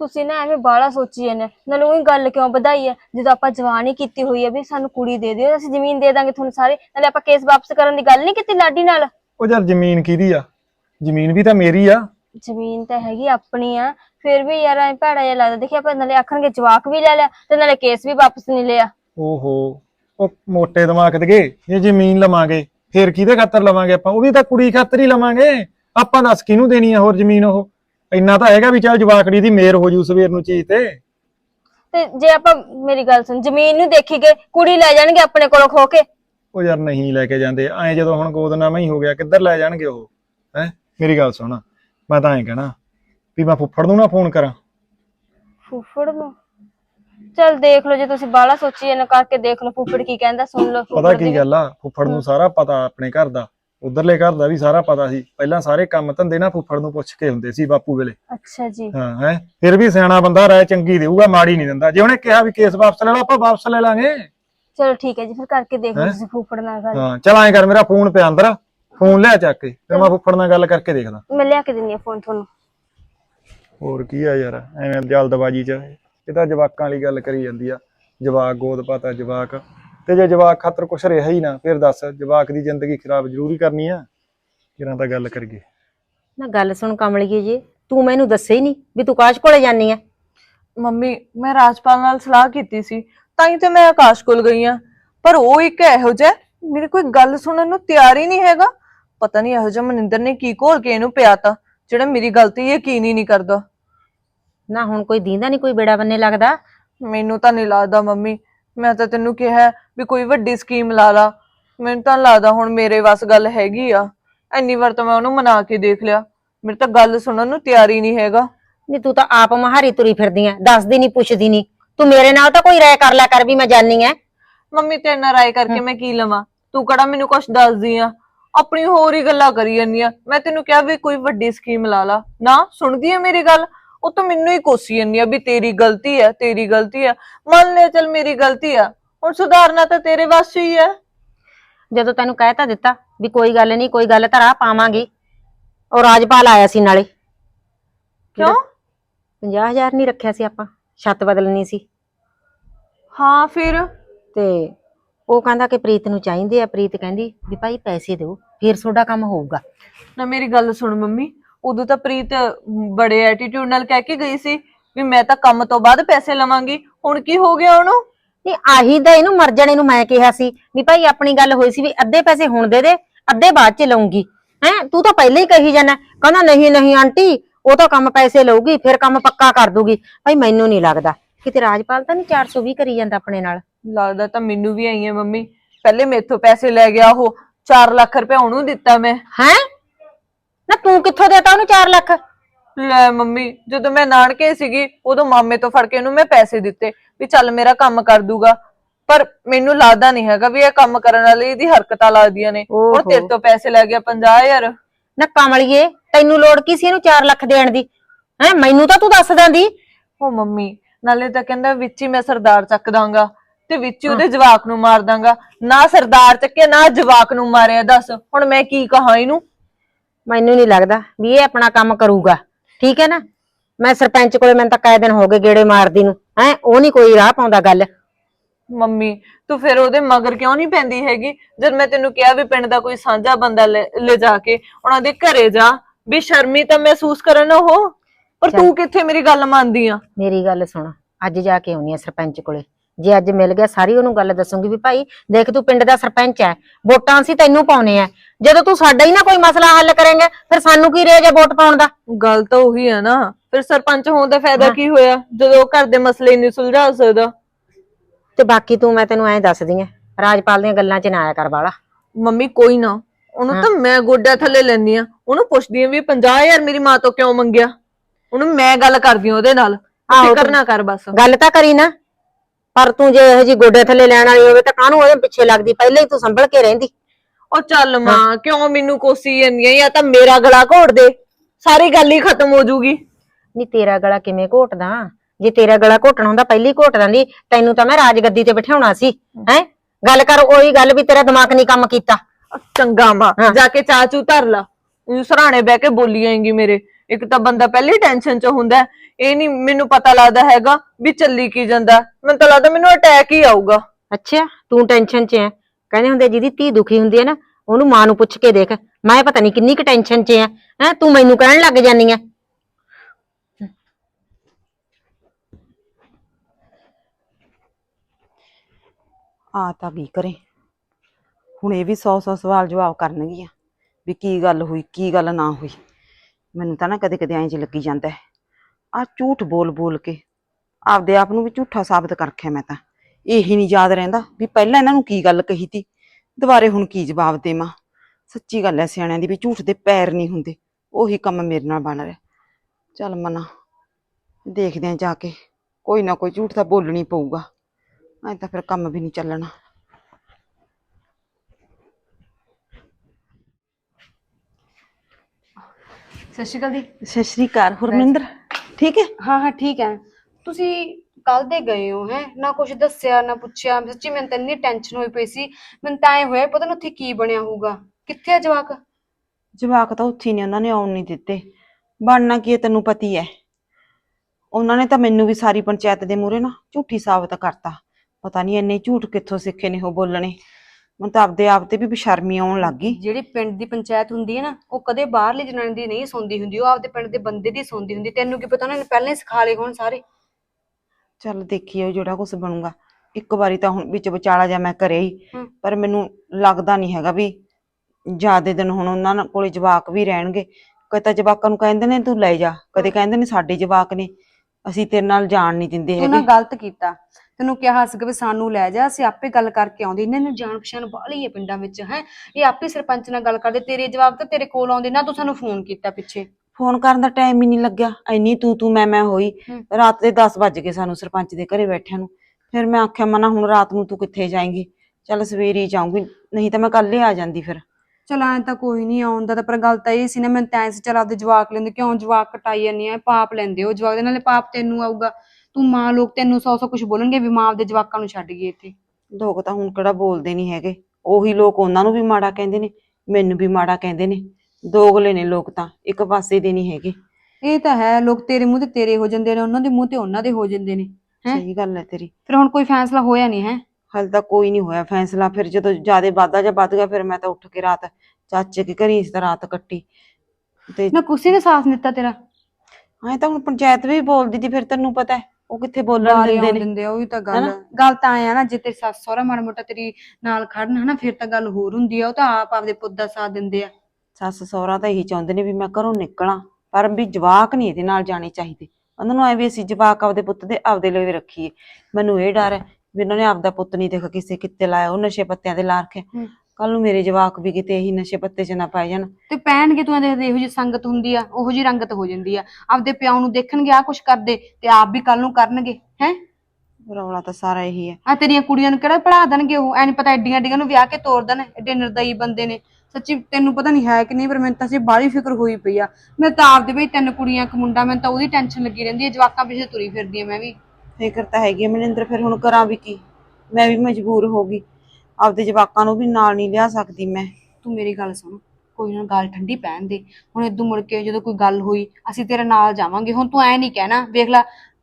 ਤੁਸੀਂ ਨਾ ਐਵੇਂ ਬਾਹਲਾ ਸੋਚੀ ਜਾਂਦੇ। ਨਾਲੇ ਉਹੀ ਗੱਲ ਕਿਉਂ ਵਧਾਈ ਹੈ? ਜਦੋਂ ਆਪਾਂ ਜਵਾਨ ਹੀ ਕੀਤੀ ਹੋਈ ਹੈ ਵੀ ਸਾਨੂੰ ਕੁੜੀ ਦੇ ਦਿਓ ਅਸੀਂ ਜ਼ਮੀਨ ਦੇ ਦਾਂਗੇ ਤੁਹਾਨੂੰ ਸਾਰੇ। ਨਾਲੇ ਆਪਾਂ ਕੇਸ ਵਾਪਸ ਕਰਨ ਦੀ ਗੱਲ ਨਹੀਂ ਕੀਤੀ ਲਾਡੀ ਨਾਲ? ਉਹ ਯਾਰ ਜ਼ਮੀਨ ਕਿਹਦੀ ਆ? ਜ਼ਮੀਨ ਵੀ ਤਾਂ ਮੇਰੀ ਆ। ਜ਼ਮੀਨ ਤਾਂ ਹੈਗੀ ਆਪਣੀ ਆ। ਫਿਰ ਵੀ ਯਾਰ ਐ ਭੈੜਾ ਜਿਹਾ ਲੱਗਦਾ। ਦੇਖਿਆ ਆਪਾਂ ਨਾਲੇ ਆਖਣਗੇ ਜਵਾਕ ਵੀ ਲੈ ਲਿਆ ਤੇ ਨਾਲੇ ਕੇਸ ਵੀ ਵਾਪਸ ਨਹੀਂ ਲਿਆ। ਓਹੋ ਉਹ ਮੋਟੇ ਦਿਮਾਗ ਦੇ ਇਹ ਜ਼ਮੀਨ ਲਵਾਂਗੇ। ਫੇਰ ਕਿਹਦੇ ਖਾਤਰ ਲਵਾਂਗੇ ਆਪਾਂ? ਉਹ ਵੀ ਤਾਂ ਕੁੜੀ ਖਾਤਰ ਹੀ ਲਵਾਂਗੇ। ਆਪਾਂ ਦੱਸ ਕਿਹਨੂੰ ਦੇਣੀ ਆ ਹੋਰ ਜ਼ਮੀਨ ਉਹ? ਇੰਨਾ ਤਾਂ ਹੈਗਾ ਵੀ ਚੱਲ ਜਵਾਕੜੀ ਦੀ ਮੇਰ ਹੋ ਜੂ ਸਵੇਰ ਨੂੰ ਚੀਜ਼ ਤੇ। ਤੇ ਜੇ ਆਪਾਂ ਮੇਰੀ ਗੱਲ ਸੁਣ ਜ਼ਮੀਨ ਨੂੰ ਦੇਖੀ ਗਏ ਕੁੜੀ ਲੈ ਜਾਣਗੇ ਆਪਣੇ ਕੋਲੋਂ ਖੋ ਕੇ? ਉਹ ਯਾਰ ਨਹੀਂ ਲੈ ਕੇ ਜਾਂਦੇ ਐ ਜਦੋਂ ਹੁਣ ਗੋਦਨਾਮਾ ਹੀ ਹੋ ਗਿਆ ਕਿੱਧਰ ਲੈ ਜਾਣਗੇ ਉਹ? ਹੈ? ਮੇਰੀ ਗੱਲ ਸੁਣ ਮੈਂ ਤਾਂ ਐਂ ਕਹਿਣਾ ਵੀ ਮੈਂ ਫੁੱਫੜ ਨੂੰ ਨਾ ਫੋਨ ਕਰਾਂ। ਫੁੱਫੜ ਨੂੰ? ਚਲ ਦੇਖ ਲਓ ਜੇ ਤੁਸੀਂ ਬਾਹਲਾ ਸੋਚੀ ਜਾਂਦੇ ਕਰਕੇ ਦੇਖ ਲਓ ਫੁੱਫੜ ਕੀ ਕਹਿੰਦਾ ਸੁਣ ਲਓ ਪਤਾ ਕੀ ਗੱਲ। ਆ? ਫੁੱਫੜ ਨੂੰ ਸਾਰਾ ਪਤਾ ਆਪਣੇ ਘਰ ਦਾ। ਉਧਰਲੇ ਘਰ ਦਾ ਵੀ ਸਾਰਾ ਪਤਾ ਸੀ। ਪਹਿਲਾਂ ਸਾਰੇ ਕੰਮ ਧੰਦੇ ਨਾ ਫੁੱਫੜ ਨੂੰ ਪੁੱਛ ਕੇ ਹੁੰਦੇ ਸੀ ਬਾਪੂ ਵੇਲੇ। ਅੱਛਾ ਜੀ। ਹਾਂ ਹੈ? ਫਿਰ ਵੀ ਸਿਆਣਾ ਬੰਦਾ ਰਾਏ ਚੰਗੀ ਦੇਊਗਾ ਮਾੜੀ ਨਹੀਂ ਦਿੰਦਾ। ਜੇ ਉਹਨੇ ਕਿਹਾ ਵੀ ਕੇਸ ਵਾਪਸ ਲੈ ਲਓ ਆਪਾਂ ਵਾਪਸ ਲੈ ਲਾਂਗੇ। ਚਲੋ ਠੀਕ ਹੈ ਜੀ ਫਿਰ ਕਰਕੇ ਦੇਖ ਲਓ? ਤੁਸੀਂ ਫੁੱਫੜ ਨਾਲ ਗੱਲ। ਹਾਂ ਚਲ ਐਂ ਕਰ ਮੇਰਾ ਫੋਨ ਪਿਆ ਅੰਦਰ। ਫੋਨ ਲੈ ਚੱਕ ਕੇ ਫਿਰ ਮੈਂ ਫੁੱਫੜ ਨਾਲ ਗੱਲ ਕਰਕੇ ਦੇਖਦਾ। ਮੈਂ ਲਿਆ ਕੇ ਦਿੰਦੀ ਹਾਂ ਫੋਨ ਤੁਹਾਨੂੰ। ਹੋਰ ਕੀ ਆ ਯਾਰ ਐਵੇਂ ਜਲਦਬਾਜੀ ਚ। ਇਹ ਤਾਂ ਜਵਾਕਾਂ ਵਾਲੀ ਗੱਲ ਕਰੀ ਜਾਂਦੀ ਆ। ਜਵਾਕ ਗੋਦ ਪਾਤਾ ਜਵਾਕ। ਤੇ ਜੇ ਜਵਾਕ ਖਾਤਰ ਕੁਛ ਰਿਹਾ ਹੀ ਨਾ ਫਿਰ ਦੱਸ ਜਵਾਕ ਦੀ ਜ਼ਿੰਦਗੀ ਖਰਾਬ ਜ਼ਰੂਰੀ ਕਰਨੀ ਆ? ਕਿਰਾਂ ਤਾਂ ਗੱਲ ਕਰੀਏ। ਨਾ ਗੱਲ ਸੁਣ ਕਮਲੀਏ ਜੀ ਤੂੰ ਮੈਨੂੰ ਦੱਸੇ ਹੀ ਨਹੀਂ ਵੀ ਤੂੰ ਕਾਸ਼ ਕੋਲੇ ਜਾਨੀ ਆ। ਮੰਮੀ ਮੈਂ ਰਾਜਪਾਲ ਨਾਲ ਸਲਾਹ ਕੀਤੀ ਸੀ ਤਾਂ ਹੀ ਤੇ ਮੈਂ ਆਕਾਸ਼ ਕੋਲ ਗਈ ਆ। ਪਰ ਉਹ ਇੱਕ ਇਹੋ ਜਿਹਾ ਮੇਰੇ ਕੋਈ ਗੱਲ ਸੁਣਨ ਨੂੰ ਤਿਆਰ ਹੀ ਨਹੀਂ ਹੈਗਾ। ਪਤਾ ਨਹੀਂ ਇਹੋ ਜਿਹਾ ਮਨਿੰਦਰ ਨੇ ਕੀ ਘੋਲ ਕੇ ਇਹਨੂੰ ਪਿਆ ਤਾ ਜਿਹੜਾ ਮੇਰੀ ਗੱਲ ਤੇ ਯਕੀਨ ਹੀ ਨਹੀਂ ਕਰਦਾ। ਨਾ ਹੁਣ ਕੋਈ ਦੀਂਦਾ ਨਹੀਂ ਕੋਈ ਬੇੜਾ ਬੰਨੇ ਲੱਗਦਾ? ਮੈਨੂੰ ਤਾਂ ਨਹੀਂ ਲੱਗਦਾ ਮੰਮੀ ਮੈਂ ਤਾਂ ਤੈਨੂੰ ਕਿਹਾ ਵੀ ਕੋਈ ਵੱਡੀ ਸਕੀਮ ਲਾ ਲਾ। ਮੈਨੂੰ ਤਾਂ ਲੱਗਦਾ ਹੁਣ ਮੇਰੇ ਵੱਸ ਗੱਲ ਹੈਗੀ ਆ। ਇੰਨੀ ਵਾਰ ਤਾਂ ਮੈਂ ਉਹਨੂੰ ਮਨਾ ਕੇ ਦੇਖ ਲਿਆ। ਮੇਰੇ ਤਾਂ ਗੱਲ ਸੁਣਨ ਨੂੰ ਤਿਆਰ ਨਹੀਂ ਹੈਗਾ। ਨਹੀਂ ਤੂੰ ਤਾਂ ਆਪ ਮਹਾਰੀ ਤੁਰੀ ਫਿਰਦੀ ਆ ਦੱਸਦੀ ਨਹੀਂ ਪੁੱਛਦੀ ਨਹੀਂ ਤੂੰ ਮੇਰੇ ਨਾਲ ਤਾਂ ਕੋਈ ਰਾਏ ਕਰ ਲਿਆ ਕਰ ਵੀ ਮੈਂ ਜਾਨੀ ਆ ਮੰਮੀ ਤੇਰੇ ਨਾਲ ਰਾਏ ਕਰਕੇ ਮੈਂ ਕੀ ਲਵਾਂ? ਤੂੰ ਕਿਹੜਾ ਮੈਨੂੰ ਕੁਛ ਦੱਸਦੀ ਆ? ਆਪਣੀ ਹੋਰ ਹੀ ਗੱਲਾਂ ਕਰੀ ਜਾਂਦੀ ਆ। ਮੈਂ ਤੈਨੂੰ ਕਿਹਾ ਵੀ ਕੋਈ ਵੱਡੀ ਸਕੀਮ ਲਾ ਲਾ। ਨਾ ਸੁਣਦੀ ਆ ਮੇਰੀ ਗੱਲ? ਉਹ ਤਾਂ ਮੈਨੂੰ ਹੀ ਕੋਸੀ ਜਾਂਦੀ ਆ ਵੀ ਤੇਰੀ ਗਲਤੀ ਆ ਤੇਰੀ ਗਲਤੀ ਆ। ਮੰਨ ਲੈ ਚੱਲ ਮੇਰੀ ਗਲਤੀ ਆ। ਹੁਣ ਸੁਧਾਰਨਾ ਤਾਂ ਤੇਰੇ ਵੱਸ 'ਚ ਹੀ। ਆ ਜਦੋਂ ਤੈਨੂੰ ਕਹਿ ਤਾਂ ਦਿੱਤਾ ਵੀ ਕੋਈ ਗੱਲ ਨਹੀਂ ਕੋਈ ਗੱਲ ਤਾਂ ਰਾਹ ਪਾਵਾਂਗੇ। ਉਹ ਰਾਜਪਾਲ ਆਇਆ ਸੀ ਨਾਲੇ। ਕਿਉਂ? 50000 ਨਹੀਂ ਰੱਖਿਆ ਸੀ ਆਪਾਂ ਛੱਤ ਬਦਲਣੀ ਸੀ। ਹਾਂ ਫਿਰ? ਤੇ ਉਹ ਕਹਿੰਦਾ ਕਿ ਪ੍ਰੀਤ ਨੂੰ ਚਾਹੀਦੇ ਆ ਪ੍ਰੀਤ ਕਹਿੰਦੀ ਵੀ ਭਾਈ ਪੈਸੇ ਦਿਓ ਫਿਰ ਤੁਹਾਡਾ ਕੰਮ ਹੋਊਗਾ। ਨਾ ਮੇਰੀ ਗੱਲ ਸੁਣ ਮੰਮੀ ਉਦੋਂ ਤਾਂ ਪ੍ਰੀਤ ਬੜੇ ਐਟੀਟਿਊਡ ਨਾਲ ਕਹਿ ਕੇ ਗਈ ਸੀ ਵੀ ਮੈਂ ਤਾਂ ਕੰਮ ਤੋਂ ਬਾਅਦ ਪੈਸੇ ਲਵਾਂਗੀ ਹੁਣ ਕੀ ਹੋ ਗਿਆ ਉਹਨੂੰ? ਨਹੀਂ ਆਹੀ ਤਾਂ ਇਹਨੂੰ ਮਰ ਜਾਣੇ ਨੂੰ ਮੈਂ ਕਿਹਾ ਸੀ ਵੀ ਭਾਈ ਆਪਣੀ ਗੱਲ ਹੋਈ ਸੀ ਵੀ ਅੱਧੇ ਪੈਸੇ ਹੁਣ ਦੇ ਦੇ ਅੱਧੇ ਬਾਅਦ ਚ ਲਊਂਗੀ। ਹੈ ਤੂੰ ਤਾਂ ਪਹਿਲਾਂ ਹੀ ਕਹੀ ਜਾਣਾ ਕਹਿੰਦਾ ਨਹੀਂ ਨਹੀਂ ਆਂਟੀ ਉਹ ਤਾਂ ਕੰਮ ਪੈਸੇ ਲਊਗੀ ਫਿਰ ਕੰਮ ਪੱਕਾ ਕਰ ਦੂਗੀ ਭਾਈ ਮੈਨੂੰ ਨਹੀਂ ਲੱਗਦਾ। ਕਿਤੇ ਰਾਜਪਾਲ ਤਾਂ ਨਹੀਂ 420 ਕਰੀ ਜਾਂਦਾ ਆਪਣੇ ਨਾਲ? ਲੱਗਦਾ ਤਾਂ ਮੈਨੂੰ ਵੀ ਆਈ ਹੈ ਮੰਮੀ। ਪਹਿਲੇ ਮੇਥੋਂ ਪੈਸੇ ਲੈ ਗਿਆ ਉਹ 4 ਲੱਖ ਰੁਪਏ ਉਹਨੂੰ ਦਿੱਤਾ ਮੈਂ। ਹੈ? ਨਾ ਤੂੰ ਕਿੱਥੋਂ ਦੇਤਾ ਉਹਨੂੰ 4 ਲੱਖ? ਲੈ ਮੰਮੀ ਜਦੋਂ ਮੈਂ ਨਾਨਕੇ ਸੀਗੀ ਉਦੋਂ ਮਾਮੇ ਤੋਂ ਫੜ ਕੇ ਉਹਨੂੰ ਮੈਂ ਪੈਸੇ ਦਿੱਤੇ ਵੀ ਚੱਲ ਮੇਰਾ ਕੰਮ ਕਰ ਦੂਗਾ। ਪਰ ਮੈਨੂੰ ਲੱਗਦਾ ਨਹੀਂ ਹੈਗਾ ਵੀ ਇਹ ਕੰਮ ਕਰਨ ਵਾਲੀ ਇਹਦੀ ਹਰਕਤਾਂ ਲੱਗਦੀਆਂ ਨੇ। ਹੁਣ। ਤੇਰੇ ਤੋਂ ਪੈਸੇ ਲੈ ਗਿਆ 50000 ਨਾ ਕਮਲੀਏ ਤੈਨੂੰ ਲੋੜ ਕੀ ਸੀ ਇਹਨੂੰ 4 ਲੱਖ ਦੇਣ ਦੀ? ਹੈ ਮੈਨੂੰ ਤਾਂ ਤੂੰ ਦੱਸ ਦਿੰਦੀ। ਉਹ ਮੰਮੀ ਨਾਲੇ ਤਾਂ ਕਹਿੰਦਾ ਵਿੱਚ ਹੀ ਮੈਂ ਸਰਦਾਰ ਚੱਕ ਦਾਂਗਾ ਤੇ ਵਿੱਚ ਹੀ ਉਹਦੇ ਜਵਾਕ ਨੂੰ ਮਾਰ ਦਾਂਗਾ। ਨਾ ਸਰਦਾਰ ਚੱਕਿਆ ਨਾ ਜਵਾਕ ਨੂੰ ਮਾਰਿਆ ਦੱਸ। ਹੁਣ ਮੈਂ ਕੀ ਕਹਾਂ ਇਹਨੂੰ? ਮੈਨੂੰ ਨਹੀਂ ਲੱਗਦਾ ਵੀ ਇਹ ਆਪਣਾ ਕੰਮ ਕਰੂਗਾ। ਠੀਕ ਹੈ ਨਾ? ਮੈਂ ਸਰਪੰਚ ਕੋਲੇ ਮੈਨੂੰ ਤਾਂ ਕਾਇ ਦਿਨ ਹੋ ਗਏ ਗੇੜੇ ਮਾਰਦੀ ਨੂੰ। ਹੈ? ਉਹ ਨਹੀਂ ਕੋਈ ਰਾਹ ਪਾਉਂਦਾ ਗੱਲ। ਮੰਮੀ ਤੂੰ ਫਿਰ ਉਹਦੇ ਮਗਰ ਕਿਉਂ ਨਹੀਂ ਪੈਂਦੀ ਹੈਗੀ? ਜਦ ਮੈਂ ਤੈਨੂੰ ਕਿਹਾ ਵੀ ਪਿੰਡ ਦਾ ਕੋਈ ਸਾਂਝਾ ਬੰਦਾ ਲੈ ਲੈ ਜਾ ਕੇ ਉਹਨਾਂ ਦੇ ਘਰੇ ਜਾ ਵੀ ਸ਼ਰਮੀ ਤਾਂ ਮਹਿਸੂਸ ਕਰਨ ਉਹ। ਪਰ ਤੂੰ ਕਿੱਥੇ ਮੇਰੀ ਗੱਲ ਮੰਨਦੀ ਆ? ਮੇਰੀ ਗੱਲ ਸੁਣ ਅੱਜ ਜਾ ਕੇ ਆਉਣੀ ਆ ਸਰਪੰਚ ਕੋਲੇ। ਜੇ ਅੱਜ ਮਿਲ ਗਿਆ ਸਾਰੀ ਉਹਨੂੰ ਗੱਲ ਦੱਸੂਗੀ ਵੀ ਭਾਈ ਦੇਖ ਤੂੰ ਪਿੰਡ ਦਾ ਸਰਪੰਚ ਹੈ ਵੋਟਾਂ ਅਸੀਂ ਤੈਨੂੰ ਪਾਉਣੇ ਆ। ਜਦੋਂ ਤੂੰ ਸਾਡਾ ਹੀ ਨਾ ਕੋਈ ਮਸਲਾ ਹੱਲ ਕਰੇਂਗਾ ਫਿਰ ਸਾਨੂੰ ਕੀ ਹੈ ਵੋਟ ਪਾਉਣ ਦਾ? ਗੱਲ ਤਾਂ ਉਹੀ ਹੈ ਨਾ ਫਿਰ ਸਰਪੰਚ ਹੋਣ ਦਾ ਫਾਇਦਾ ਕੀ ਹੋਇਆ ਜਦੋਂ ਘਰ ਦੇ ਮਸਲੇ ਨਹੀਂ ਸੁਲਝਾ ਸਕਦਾ? ਤੇ ਬਾਕੀ ਤੂੰ ਮੈਂ ਤੈਨੂੰ ਐਂ ਦੱਸਦੀ ਆ ਰਾਜਪਾਲ ਦੀਆਂ ਗੱਲਾਂ 'ਚ ਨਾ ਆਇਆ ਕਰ ਵਾਲਾ ਮੰਮੀ ਕੋਈ ਨਾ ਉਹਨੂੰ ਤਾਂ ਮੈਂ ਗੋਡਿਆਂ ਥੱਲੇ ਲੈਣੀ ਆ। ਉਹਨੂੰ ਪੁੱਛਦੀ ਆ ਵੀ 50000 ਮੇਰੀ ਮਾਂ ਤੋਂ ਕਿਉਂ ਮੰਗਿਆ? ਉਹਨੂੰ ਮੈਂ ਗੱਲ ਕਰਦੀ ਆ ਉਹਦੇ ਨਾਲ। ਫਿਕਰ ਨਾ ਕਰ ਬਸ। ਗੱਲ ਤਾਂ ਕਰੀ ਨਾ ਪਰ ਤੂੰ ਜੇ ਇਹੋ ਜੀ ਗੋਡੇ ਥੱਲੇ ਲੈਣ ਵਾਲੀ ਹੋਵੇ ਤਾਂ ਕਾਹਨੂੰ ਉਹਦੇ ਪਿੱਛੇ ਲੱਗਦੀ? ਪਹਿਲਾਂ ਹੀ ਤੂੰ ਸੰਭਲ ਕੇ ਰਹਿੰਦੀ। ਉਹ ਚੱਲ ਮਾਂ ਕਿਉਂ ਮੈਨੂੰ ਕੋਸੀ ਜਾਂਦੀ ਆ? ਜਾਂ ਤਾਂ ਮੇਰਾ ਗਲਾ ਘੋੜ ਦੇ। ਸਾਰੀ ਗੱਲ ਹੀ ਖਤਮ ਹੋ ਜੂਗੀ। ਨਹੀਂ ਤੇਰਾ ਗਲਾ ਕਿਵੇਂ ਘੋਟਦਾ? ਜੇ ਤੇਰਾ ਗਲਾ ਘੋਟਣਾ ਹੁੰਦਾ ਪਹਿਲੀ ਘੋਟ ਦਿੰਦੀ ਤੈਨੂੰ ਤਾਂ ਮੈਂ ਰਾਜਗੱਦੀ ਤੇ ਬਿਠਾਉਣਾ ਸੀ ਹੈ? ਗੱਲ ਕਰ ਉਹੀ ਗੱਲ ਵੀ ਤੇਰਾ ਦਿਮਾਗ ਨਹੀਂ ਕੰਮ ਕੀਤਾ। ਚੰਗਾ ਮਾਂ। ਜਾ ਕੇ ਚਾਚੂ ਧਰ ਲਾ। ਸਰਾਣੇ ਬਹਿ ਕੇ ਬੋਲੀ ਜਾਏਗੀ ਮੇਰੇ। ਇੱਕ ਤਾਂ ਬੰਦਾ ਪਹਿਲੇ ਟੈਨਸ਼ਨ ਚ ਹੁੰਦਾ ਹੈ, ਇਹ ਨਹੀਂ ਮੈਨੂੰ ਪਤਾ ਲੱਗਦਾ ਹੈਗਾ ਵੀ ਚੱਲੀ ਕੀ ਜਾਂਦਾ ਮੈਨੂੰ ਤਾਂ ਲੱਗਦਾ ਮੈਨੂੰ ਅਟੈਕ ਹੀ ਆਊਗਾ। ਅੱਛਾ ਤੂੰ ਟੈਨਸ਼ਨ 'ਚ ਐ ਕਹਿੰਦੇ ਹੁੰਦੇ ਜਿਹਦੀ ਧੀ ਦੁਖੀ ਹੁੰਦੀ ਹੈ ਨਾ ਉਹਨੂੰ ਮਾਂ ਨੂੰ ਪੁੱਛ ਕੇ ਦੇਖ। ਮੈਂ ਪਤਾ ਨਹੀਂ ਕਿੰਨੀ ਕੁ ਟੈਨਸ਼ਨ 'ਚ ਐ ਹੈ ਤੂੰ ਮੈਨੂੰ ਕਹਿਣ ਲੱਗ ਜਾਨੀ ਐ ਆ ਤਾਂ ਕੀ ਕਰੇ? ਹੁਣ ਇਹ ਵੀ 100-100 ਸਵਾਲ ਜਵਾਬ ਕਰਨਗੀਆਂ ਵੀ ਕੀ ਗੱਲ ਹੋਈ ਕੀ ਗੱਲ ਨਾ ਹੋਈ। ਮੈਨੂੰ ਤਾਂ ਨਾ ਕਦੇ ਕਦੇ ਐਂ ਜੀ ਲੱਗੀ ਜਾਂਦਾ ਹੈ। ਆ ਝੂਠ ਬੋਲ ਬੋਲ ਕੇ ਆਪਦੇ ਆਪ ਨੂੰ ਵੀ ਝੂਠਾ ਸਾਬਤ ਕਰ ਮੈਂ ਤਾਂ। ਇਹੀ ਨਹੀਂ ਯਾਦ ਰਹਿੰਦਾ ਵੀ ਪਹਿਲਾਂ ਇਹਨਾਂ ਨੂੰ ਕੀ ਗੱਲ ਕਹੀ ਤੀ। ਦੁਬਾਰੇ ਹੁਣ ਕੀ ਜਵਾਬ ਦੇਵਾਂ? ਸੱਚੀ ਗੱਲ ਹੈ ਸਿਆਣਿਆਂ ਦੀ ਵੀ ਝੂਠ ਦੇ ਪੈਰ ਨਹੀਂ ਹੁੰਦੇ। ਉਹੀ ਕੰਮ ਮੇਰੇ ਨਾਲ ਬਣ ਰਿਹਾ। ਚੱਲ ਮਨਾ। ਦੇਖਦੇ ਆਂ ਜਾ ਕੇ। ਕੋਈ ਨਾ ਕੋਈ ਝੂਠ ਤਾਂ ਬੋਲਣੀ ਪਊਗਾ। ਐ ਤਾਂ ਫਿਰ ਕੰਮ ਵੀ ਨਹੀਂ ਚੱਲਣਾ। ਸਤਿ ਸ਼੍ਰੀ ਅਕਾਲ ਦੀ ਸਤਿ ਸ਼੍ਰੀ ਅਕਾਲ ਹੁਰਮਿੰਦਰ। ਠੀਕ ਹੈ? ਹਾਂ ਹਾਂ ਠੀਕ ਹੈ। ਤੁਸੀਂ ਕੱਲ ਦੇ ਗਏ ਹੋ ਹੈ? ਨਾ ਕੁਝ ਦੱਸਿਆ ਨਾ ਪੁੱਛਿਆ। ਸੱਚੀ ਮੈਨੂੰ ਤਾਂ ਇੰਨੀ ਟੈਨਸ਼ਨ ਹੋਈ ਪਈ ਸੀ। ਮੈਨੂੰ ਤਾਂ ਐ ਹੋਇਆ ਪਤਾ ਨਹੀਂ ਉੱਥੇ ਕੀ ਬਣਿਆ ਹੋਊਗਾ। ਕਿੱਥੇ ਆ ਜਵਾਕ? ਜਵਾਕ ਤਾਂ ਉੱਥੇ ਨੇ ਉਹਨਾਂ ਨੇ ਆਉਣ ਨਹੀਂ ਦਿੱਤੇ। ਬਣਨਾ ਕੀ ਹੈ ਤੈਨੂੰ ਪਤੀ ਹੈ? ਉਹਨਾਂ ਨੇ ਤਾਂ ਮੈਨੂੰ ਵੀ ਸਾਰੀ ਪੰਚਾਇਤ ਦੇ ਮੂਹਰੇ ਨਾ ਝੂਠੀ ਸਾਬਤ ਕਰਤਾ। ਪਤਾ ਨਹੀਂ ਇੰਨੇ ਝੂਠ ਕਿੱਥੋਂ ਸਿੱਖੇ ਨੇ ਉਹ ਬੋਲਣੇ। ਮੈਨੂੰ ਤਾਂ ਆਪਦੇ ਆਪ ਤੇ ਵੀ ਬੇਸ਼ਰਮੀ ਆਉਣ ਲੱਗ ਗਈ। ਜਿਹੜੀ ਪਿੰਡ ਦੀ ਪੰਚਾਇਤ ਹੁੰਦੀ ਹੈ ਨਾ ਉਹ ਕਦੇ ਬਾਹਰਲੀ ਜਨਾਨੀ ਦੀ ਨਹੀਂ ਸੁਣਦੀ ਹੁੰਦੀ ਉਹ ਆਪਦੇ ਪਿੰਡ ਦੇ ਬੰਦੇ ਦੀ ਸੁਣਦੀ ਹੁੰਦੀ। ਤੈਨੂੰ ਕੀ ਪਤਾ ਉਹਨਾਂ ਨੇ ਪਹਿਲਾਂ ਹੀ ਸਿਖਾ ਲਏ ਹੋਣ ਸਾਰੇ। ਚੱਲ ਦੇਖੀਏ ਜਿਹੜਾ ਕੁਝ ਬਣੂਗਾ। ਇੱਕ ਵਾਰੀ ਤਾਂ ਹੁਣ ਵਿੱਚ ਵਿਚਾਲਾ ਜਾ ਮੈਂ ਕਰਿਆ ਹੀ ਹਮ। ਪਰ ਮੈਨੂੰ ਲੱਗਦਾ ਨਹੀਂ ਹੈਗਾ ਵੀ ਜਿਆਦੇ ਦਿਨ ਹੁਣ ਉਹਨਾਂ ਨਾਲ ਕੋਲੇ ਜਵਾਕ ਵੀ ਰਹਿਣਗੇ। ਕਦੇ ਤਾਂ ਜਵਾਕਾਂ ਨੂੰ ਕਹਿੰਦੇ ਨੇ ਤੂੰ ਲੈ ਜਾ। ਕਦੇ ਕਹਿੰਦੇ ਨੇ ਸਾਡੇ ਜਵਾਕ ਨੇ ਅਸੀਂ ਤੇਰੇ ਨਾਲ ਜਾਣ ਨਹੀਂ ਦਿੰਦੇ ਤੂੰ ਨਾ ਹੈਗੇ। ਗਲਤ ਕੀਤਾ। ਤੈਨੂੰ ਕਿਹਾ ਸੀਗਾ ਵੀ ਸਾਨੂੰ ਲੈ ਜਾ ਅਸੀਂ ਆਪੇ ਗੱਲ ਕਰਕੇ ਆਉਂਦੇ। ਇਹਨਾਂ ਨੂੰ ਜਾਣ ਪਛਾਣ ਬਾਹਲੀ ਹੈ ਪਿੰਡਾਂ ਵਿੱਚ ਹੈ। ਇਹ ਆਪੇ ਸਰਪੰਚ ਨਾਲ ਗੱਲ ਕਰਦੇ ਤੇਰੇ ਜਵਾਬ ਤਾਂ ਤੇਰੇ ਕੋਲ ਆਉਂਦੇ ਨਾ ਤੂੰ ਸਾਨੂੰ ਫੋਨ ਕੀਤਾ ਪਿੱਛੇ। ਫੋਨ ਕਰਨ ਦਾ ਟਾਈਮ ਹੀ ਨਹੀਂ ਲੱਗਿਆ। ਐਨੀ ਤੂੰ ਤੂੰ ਮੈਂ ਮੈਂ ਹੋਈ। ਰਾਤ ਦੇ 10 ਵੱਜ ਗਏ ਸਾਨੂੰ ਸਰਪੰਚ ਦੇ ਘਰੇ ਬੈਠਿਆਂ ਨੂੰ। ਫਿਰ ਮੈਂ ਆਖਿਆ ਮਨਾ ਹੁਣ ਰਾਤ ਨੂੰ ਤੂੰ ਕਿੱਥੇ ਜਾਏਂਗੀ? ਚੱਲ ਸਵੇਰੇ ਹੀ ਜਾਊਂਗੀ ਨਹੀਂ ਤਾਂ ਮੈਂ ਕੱਲ ਹੀ ਆ ਜਾਂਦੀ ਫਿਰ। ਚਲ ਐਂ ਤਾਂ ਕੋਈ ਨਹੀਂ ਆਉਂਦਾ ਤਾਂ ਪਰ ਗੱਲ ਤਾਂ ਇਹ ਸੀ ਨਾ ਮੈਂ ਤਾਂ ਐਂ ਸੀ ਚਲ ਆਪਦੇ ਜਵਾਕ ਲੈਂਦੇ ਕਿਉਂ ਜਵਾਕ ਕਟਾਈ ਜਾਂਦੀ ਆ ਪਾਪ ਲੈਂਦੇ ਹੋ ਜਵਾਕ ਦੇ ਨਾਲੇ ਪਾਪ ਤੈਨੂੰ ਆਊਗਾ। ਤੂੰ ਮਾਂ ਲੋਕ ਤੈਨੂੰ ਸੌ ਸੌ ਕੁਝ ਬੋਲਣਗੇ ਵੀ ਮਾਂ ਆਪਦੇ ਜਵਾਕਾਂ ਨੂੰ ਛੱਡ ਗਈ ਇੱਥੇ। ਲੋਕ ਤਾਂ ਹੁਣ ਕਿਹੜਾ ਬੋਲਦੇ ਨਹੀਂ ਹੈਗੇ। ਉਹੀ ਲੋਕ ਉਹਨਾਂ ਨੂੰ ਵੀ ਮਾੜਾ ਕਹਿੰਦੇ ਨੇ ਮੈਨੂੰ ਵੀ ਮਾੜਾ ਕਹਿੰਦੇ ਨੇ। ਦੋਗਲੇ ਨੇ ਲੋਕ ਤਾਂ ਇੱਕ ਪਾਸੇ ਦੇ ਨਹੀਂ ਹੈਗੇ। ਇਹ ਤਾਂ ਹੈ ਲੋਕ ਤੇਰੇ ਮੂੰਹ ਤੇ ਤੇਰੇ ਹੋ ਜਾਂਦੇ ਨੇ ਉਹਨਾਂ ਦੇ ਮੂੰਹ ਤੇ ਉਹਨਾਂ ਦੇ ਹੋ ਜਾਂਦੇ ਨੇ। ਹੈਂ? ਸਹੀ ਗੱਲ ਹੈ ਤੇਰੀ। ਫਿਰ ਹੁਣ ਕੋਈ ਫੈਸਲਾ ਹੋਇਆ ਨਹੀਂ ਹੈ? ਹਾਲੇ ਤਾਂ ਕੋਈ ਨਹੀਂ ਹੋਇਆ ਫੈਸਲਾ ਫਿਰ ਜਦੋਂ ਜਿਆਦੇ ਵਾਧਾ ਜਾਂ ਵੱਧ ਗਿਆ ਫਿਰ ਮੈਂ ਤਾਂ ਉੱਠ ਕੇ ਰਾਤ ਚਾਚੇ ਕੇ ਘਰੀ ਇਸ ਤਰ੍ਹਾਂ ਰਾਤ ਕੱਟੀ। ਤੇ ਨਾ ਕੁਸੀ ਨੇ ਸਾਥ ਦਿੱਤਾ ਤੇਰਾ। ਐ ਤਾਂ ਹੁਣ ਪੰਚਾਇਤ ਵੀ ਬੋਲਦੀ ਤੀ ਫਿਰ ਤੈਨੂੰ ਪਤਾ ਹੈ। ਉਹ ਕਿੱਥੇ ਬੋਲਣ ਬਾਰੇ ਦਿੰਦੇ ਆਉਣ ਨੇ ਦਿੰਦੇ ਆ ਉਹੀ ਤਾਂ ਗੱਲ ਹਨਾ? ਆ। ਗੱਲ ਤਾਂ ਐ ਆ ਨਾ ਜੇ ਤੇਰੀ ਸੱਸ ਸਹੁਰਾ ਮਾੜਾ ਮੋਟਾ ਤੇਰੀ ਨਾਲ ਖੜਨ ਹਨਾ ਫਿਰ ਤਾਂ ਗੱਲ ਹੋਰ ਹੁੰਦੀ ਆ ਉਹ ਤਾਂ ਆਪ ਆਪਦੇ ਪੁੱਤ ਦਾ ਸਾਥ ਦਿੰਦੇ ਆ ਸੱਸ ਸਹੁਰਾ ਤਾਂ ਇਹੀ ਚਾਹੁੰਦੇ ਨੇ ਵੀ ਮੈਂ ਘਰੋਂ ਨਿਕਲਾਂ ਪਰ ਵੀ ਜਵਾਕ ਨਹੀਂ ਇਹਦੇ ਨਾਲ ਜਾਣੇ ਚਾਹੀਦੇ ਉਹਨਾਂ ਨੂੰ ਐ ਵੀ ਅਸੀਂ ਜਵਾਕ ਆਪਦੇ ਪੁੱਤ ਦੇ ਆਪਦੇ ਲਈ ਰੱਖੀਏ ਮੈਨੂੰ ਇਹ ਡਰ ਹੈ ਵੀ ਉਹਨਾਂ ਨੇ ਆਪਦਾ ਪੁੱਤ ਨਹੀਂ ਦੇਖ ਕਿਸੇ ਕਿੱਤੇ ਲਾਇਆ ਉਹ ਨਸ਼ੇ ਪੱਤਿਆਂ ਦੇ ਲਾ ਰੱਖਿਆ ਹੂੰ। ਕੱਲ ਨੂੰ ਮੇਰੇ ਜਵਾਕ ਵੀ ਕਿਤੇ ਇਹੀ ਨਸ਼ੇ ਪੱਤੇ 'ਚ ਨਾ ਪੈ ਜਾਣ। ਤੇ ਪੈਣਗੇ ਤੂੰ ਇਹਦੇ ਇਹੋ ਜਿਹੀ ਸੰਗਤ ਹੁੰਦੀ ਆ ਉਹੋ ਜਿਹੀ ਰੰਗਤ ਹੋ ਜਾਂਦੀ ਆ। ਆਪਦੇ ਪਿਓ ਨੂੰ ਦੇਖਣਗੇ ਆ ਕੁਛ ਕਰਦੇ ਤੇ ਆਪ ਵੀ ਕੱਲ ਨੂੰ ਕਰਨਗੇ ਹੈ? ਰੌਲਾ ਤਾਂ ਸਾਰਾ ਇਹੀ ਹੈ ਆ ਤੇਰੀਆਂ ਕੁੜੀਆਂ ਨੂੰ ਕਿਹੜਾ ਪੜਾ ਦੇਣਗੇ ਉਹ? ਐ ਪਤਾ ਐਡੀਆਂ ਐਡੀਆਂ ਨੂੰ ਵਿਆਹ ਕੇ ਤੋਰ ਦੇਣ ਐਡੇ ਨਿਰਦਈ ਬੰਦੇ ਨੇ। ਸੱਚੀ ਤੈਨੂੰ ਪਤਾ ਨਹੀਂ ਹੈ ਕਿ ਨਹੀਂ ਪਰ ਮੈਨੂੰ ਤਾਂ ਸੀ ਬਾਹਲੀ ਫਿਕਰ ਹੋਈ ਪਈ ਆ। ਮੈਂ ਤਾਂ ਆਪਦੇ ਵੀ ਤਿੰਨ ਕੁੜੀਆਂ ਇੱਕ ਮੁੰਡਾ ਮੈਨੂੰ ਤਾਂ ਉਹਦੀ ਟੈਨਸ਼ਨ ਲੱਗੀ ਰਹਿੰਦੀ ਹੈ ਜਵਾਕਾਂ ਪਿੱਛੇ ਤੁਰੀ ਫਿਰਦੀ ਆ ਮੈਂ ਵੀ। ਫਿਕਰ ਤਾਂ ਹੈਗੀ ਹੈ ਮਨਿੰਦਰ ਫਿਰ ਹੁਣ ਕਰਾਂ ਵੀ ਕੀ? ਮੈਂ ਵੀ ਮਜਬੂਰ ਹੋ ਗਈ। ਆਪਦੇ ਜਵਾਕਾਂ ਨੂੰ ਵੀ ਨਾਲ ਨਹੀਂ ਲਿਆ ਸਕਦੀ ਮੈਂ। ਤੂੰ ਮੇਰੀ ਗੱਲ ਸੁਣ ਕੋਈ ਨਾ ਗੱਲ ਠੰਡੀ ਪੈਣ ਦੇ। ਹੁਣ ਇਦੋਂ ਮੁੜ ਕੇ ਜਦੋਂ ਕੋਈ ਗੱਲ ਹੋਈ ਅਸੀਂ ਤੇਰੇ ਨਾਲ ਜਾਵਾਂਗੇ। ਹੁਣ ਤੂੰ ਐ ਨਹੀਂ ਕਹਿਣਾ ਵੇਖ ਲੈ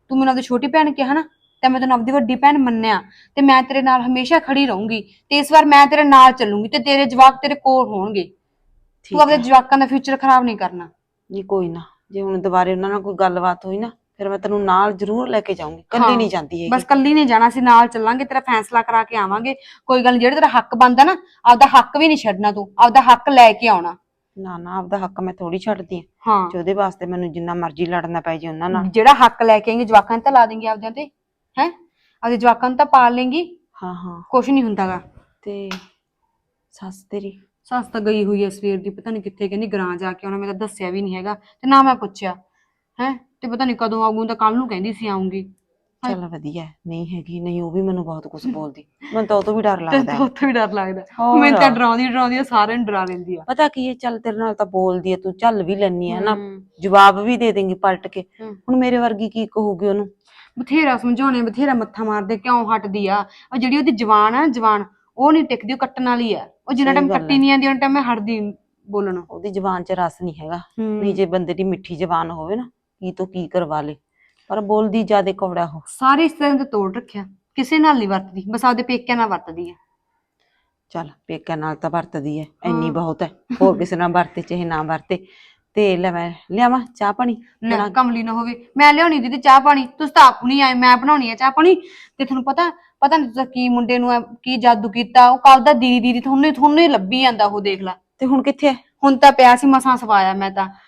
ਤੂੰ ਮੈਨੂੰ ਆਪਦੀ ਛੋਟੀ ਭੈਣ ਕਿਹਾ ਨਾ ਤੇ ਮੈਂ ਤੈਨੂੰ ਆਪਦੀ ਵੱਡੀ ਭੈਣ ਮੰਨਿਆ। ਤੇ ਮੈਂ ਤੇਰੇ ਨਾਲ ਹਮੇਸ਼ਾ ਖੜੀ ਰਹੂੰਗੀ। ਤੇ ਇਸ ਵਾਰ ਮੈਂ ਤੇਰੇ ਨਾਲ ਚੱਲੂੰਗੀ ਤੇ ਤੇਰੇ ਜਵਾਕ ਤੇਰੇ ਕੋਲ ਹੋਣਗੇ। ਤੂੰ ਆਪਦੇ ਹੈ ਜਵਾਕਾਂ ਦਾ ਫਿਊਚਰ ਖਰਾਬ ਨਹੀਂ ਕਰਨਾ। ਜੀ ਕੋਈ ਨਾ। ਜੇ ਹੁਣ ਦੁਬਾਰੇ ਉਹਨਾਂ ਨਾਲ ਕੋਈ ਗੱਲਬਾਤ ਹੋਈ ਨਾ ਫਿਰ ਮੈਂ ਤੈਨੂੰ ਨਾਲ ਜ਼ਰੂਰ ਲੈ ਕੇ ਜਾਊਂਗੀ ਕੱਲੀ ਨਹੀਂ ਜਾਂਦੀ ਹੈਗੀ। ਬਸ ਕੱਲੀ ਨਹੀਂ ਜਾਣਾ ਸੀ ਨਾਲ ਚੱਲਾਂਗੇ ਤੇਰਾ ਫੈਸਲਾ ਕਰਾ ਕੇ ਆਵਾਂਗੇ। ਕੋਈ ਗੱਲ ਜਿਹੜਾ ਤੇਰਾ ਹੱਕ ਬਣਦਾ ਨਾ ਆਪਦਾ ਹੱਕ ਵੀ ਨਹੀਂ ਛੱਡਣਾ ਤੂੰ ਆਪਦਾ ਹੱਕ ਲੈ ਕੇ ਆਉਣਾ। ਨਾ ਨਾ ਆਪਦਾ ਹੱਕ ਮੈਂ ਥੋੜੀ ਛੱਡਦੀ ਹਾਂ। ਜੇ ਉਹਦੇ ਵਾਸਤੇ ਮੈਨੂੰ ਜਿੰਨਾ ਮਰਜ਼ੀ ਲੜਨਾ ਪੈ ਜੇ ਉਹਨਾਂ ਨਾਲ। ਜਿਹੜਾ ਹੱਕ ਲੈ ਕੇ ਆਏਂਗੇ ਜਵਾਕਾਂ ਨੂੰ ਤਾਂ ਲਾ ਦੇਂਗੇ ਆਪਦਿਆਂ ਤੇ ਹੈ? ਆਪਦੇ ਜਵਾਕਾਂ ਨੂੰ ਤਾਂ ਪਾਲ ਲੇਂਗੀ। ਹਾਂ ਹਾਂ। ਕੁਛ ਨਹੀਂ ਹੁੰਦਾਗਾ। ਤੇ ਸੱਸ ਤੇਰੀ? ਸੱਸ ਤਾਂ ਗਈ ਹੋਈ ਐ ਸਵੇਰ ਦੀ ਪਤਾ ਨਹੀਂ ਕਿੱਥੇ ਕਹਿੰਦੀ ਗਰਾਂ ਜਾ ਕੇ ਆਉਣਾ ਮੈਂ ਤਾਂ ਦੱਸਿਆ ਵੀ ਨਹੀਂ ਹੈਗਾ ਤੇ ਨਾ ਮੈਂ ਪੁੱਛਿਆ ਹੈ? ਤੇ ਪਤਾ ਨਹੀਂ ਕਦੋਂ ਆਊਂ ਤਾਂ ਕੱਲ ਨੂੰ ਕਹਿੰਦੀ ਸੀ ਆਉਂਗੀ। ਚੱਲ ਵਧੀਆ ਹੈ, ਨਹੀਂ ਹੈਗੀ ਨਹੀਂ ਉਹ ਵੀ ਮੈਨੂੰ ਬਹੁਤ ਕੁਝ ਬੋਲਦੀ ਮੈਨੂੰ ਤਾਂ ਉਹ ਤੋਂ ਵੀ ਡਰ ਤੇ ਲੱਗਦਾ ਹੈ। ਉੱਥੇ ਵੀ ਡਰ ਲੱਗਦਾ ਹੋਰ। ਮੈਨੂੰ ਤਾਂ ਡਰਾਉਂਦੀ ਡਰਾਉਂਦੀ ਆ, ਸਾਰਿਆਂ ਨੂੰ ਡਰਾ ਲੈਂਦੀ ਆ ਪਤਾ ਕੀ ਹੈ ਚੱਲ ਤੇਰੇ ਨਾਲ ਤਾਂ ਬੋਲਦੀ ਹੈ ਤੂੰ ਚੱਲ ਵੀ ਲੈਣੀ ਹੈ ਨਾ ਹਮ, ਜਵਾਬ ਵੀ ਦੇ ਦੇਂਗੀ ਪਲਟ ਕੇ ਹਮ। ਹੁਣ ਮੇਰੇ ਵਰਗੀ ਕੀ ਕਹੂਗੀ ਉਹਨੂੰ ਬਥੇਰਾ ਸਮਝਾਉਣੇ ਬਥੇਰਾ ਮੱਥਾ ਮਾਰਦੇ ਕਿਉਂ ਹਟਦੀ ਆ ਉਹ ਜਿਹੜੀ ਉਹਦੀ ਜਵਾਨ ਆ ਜਵਾਨ ਉਹ ਨਹੀਂ ਟਿਕਦੀ ਉਹ ਕੱਟਣ ਵਾਲੀ ਆ ਉਹ ਜਿੰਨਾ ਸਹੀ ਟਾਈਮ ਗੱਲ ਕੱਟੀ। ਨਹੀਂ ਆਂਦੀ ਉਹਨਾਂ ਟਾਈਮ ਮੈਂ ਹਟਦੀ ਨੀ ਬੋਲਣੋਂ ਉਹਦੀ ਜ਼ਬਾਨ 'ਚ ਰਸ ਨਹੀਂ ਹੈਗਾ। ਨਹੀਂ ਜੇ ਬੰਦੇ ਦੀ ਮਿੱਠੀ ਜ਼ਬਾਨ ਹੋਵੇ ਨਾ ਕੀ ਤੋਂ ਕੀ ਕਰਵਾ ਲੇ ਪਰ ਬੋਲਦੀ ਜਿਆਦੇ ਕੌੜਾ ਉਹ ਸਾਰੇ ਤਰ੍ਹਾਂ ਦੇ ਤੋੜ ਰੱਖਿਆ। ਕਿਸੇ ਨਾਲ ਨਹੀਂ ਵਰਤਦੀ ਬਸ ਆਪਦੇ ਪੇਕਿਆਂ ਨਾਲ ਵਰਤਦੀ ਆ। ਚੱਲ ਪੇਕਿਆਂ ਨਾਲ ਤਾਂ ਵਰਤਦੀ ਐ ਇੰਨੀ ਹਾਂ। ਬਹੁਤ ਐ। ਹੋਰ ਕਿਸੇ ਨਾਲ ਵਰਤੇ ਚਾਹੇ ਨਾ ਵਰਤੇ। ਤੇ ਲੈ ਮੈਂ ਲਿਆਵਾਂ ਚਾਹ ਪਾਣੀ? ਨਾ ਕਮਲੀ ਨਾ ਹੋਵੇ। ਮੈਂ ਲਿਆਉਣੀ ਦੀਦੀ ਚਾਹ ਪਾਣੀ। ਤੁਸੀਂ ਤਾਂ ਆਪ ਨਹੀਂ ਆਏ ਮੈਂ ਬਣਾਉਣੀ ਆ ਚਾਹ ਪਾਣੀ। ਤੇ ਤੁਹਾਨੂੰ ਪਤਾ ਪਤਾ ਨਹੀਂ ਤੁਸੀਂ ਕੀ ਮੁੰਡੇ ਨੂੰ ਐ- ਕੀ ਜਾਦੂ ਕੀਤਾ। ਉਹ ਕੱਲ ਦਾ ਦੀਦੀ ਦੀਦੀ ਤੁਹਾਨੂੰ ਤੁਹਾਨੂੰ ਹੀ ਲੱਭੀ ਜਾਂਦਾ ਉਹ ਦੇਖ ਲੈ। ਤੇ ਹੁਣ ਕਿੱਥੇ ਐ? ਹੁਣ ਤਾਂ ਪਿਆ ਸੀ ਮਸਾਂ ਸਵਾਇਆ ਮੈਂ ਤਾਂ।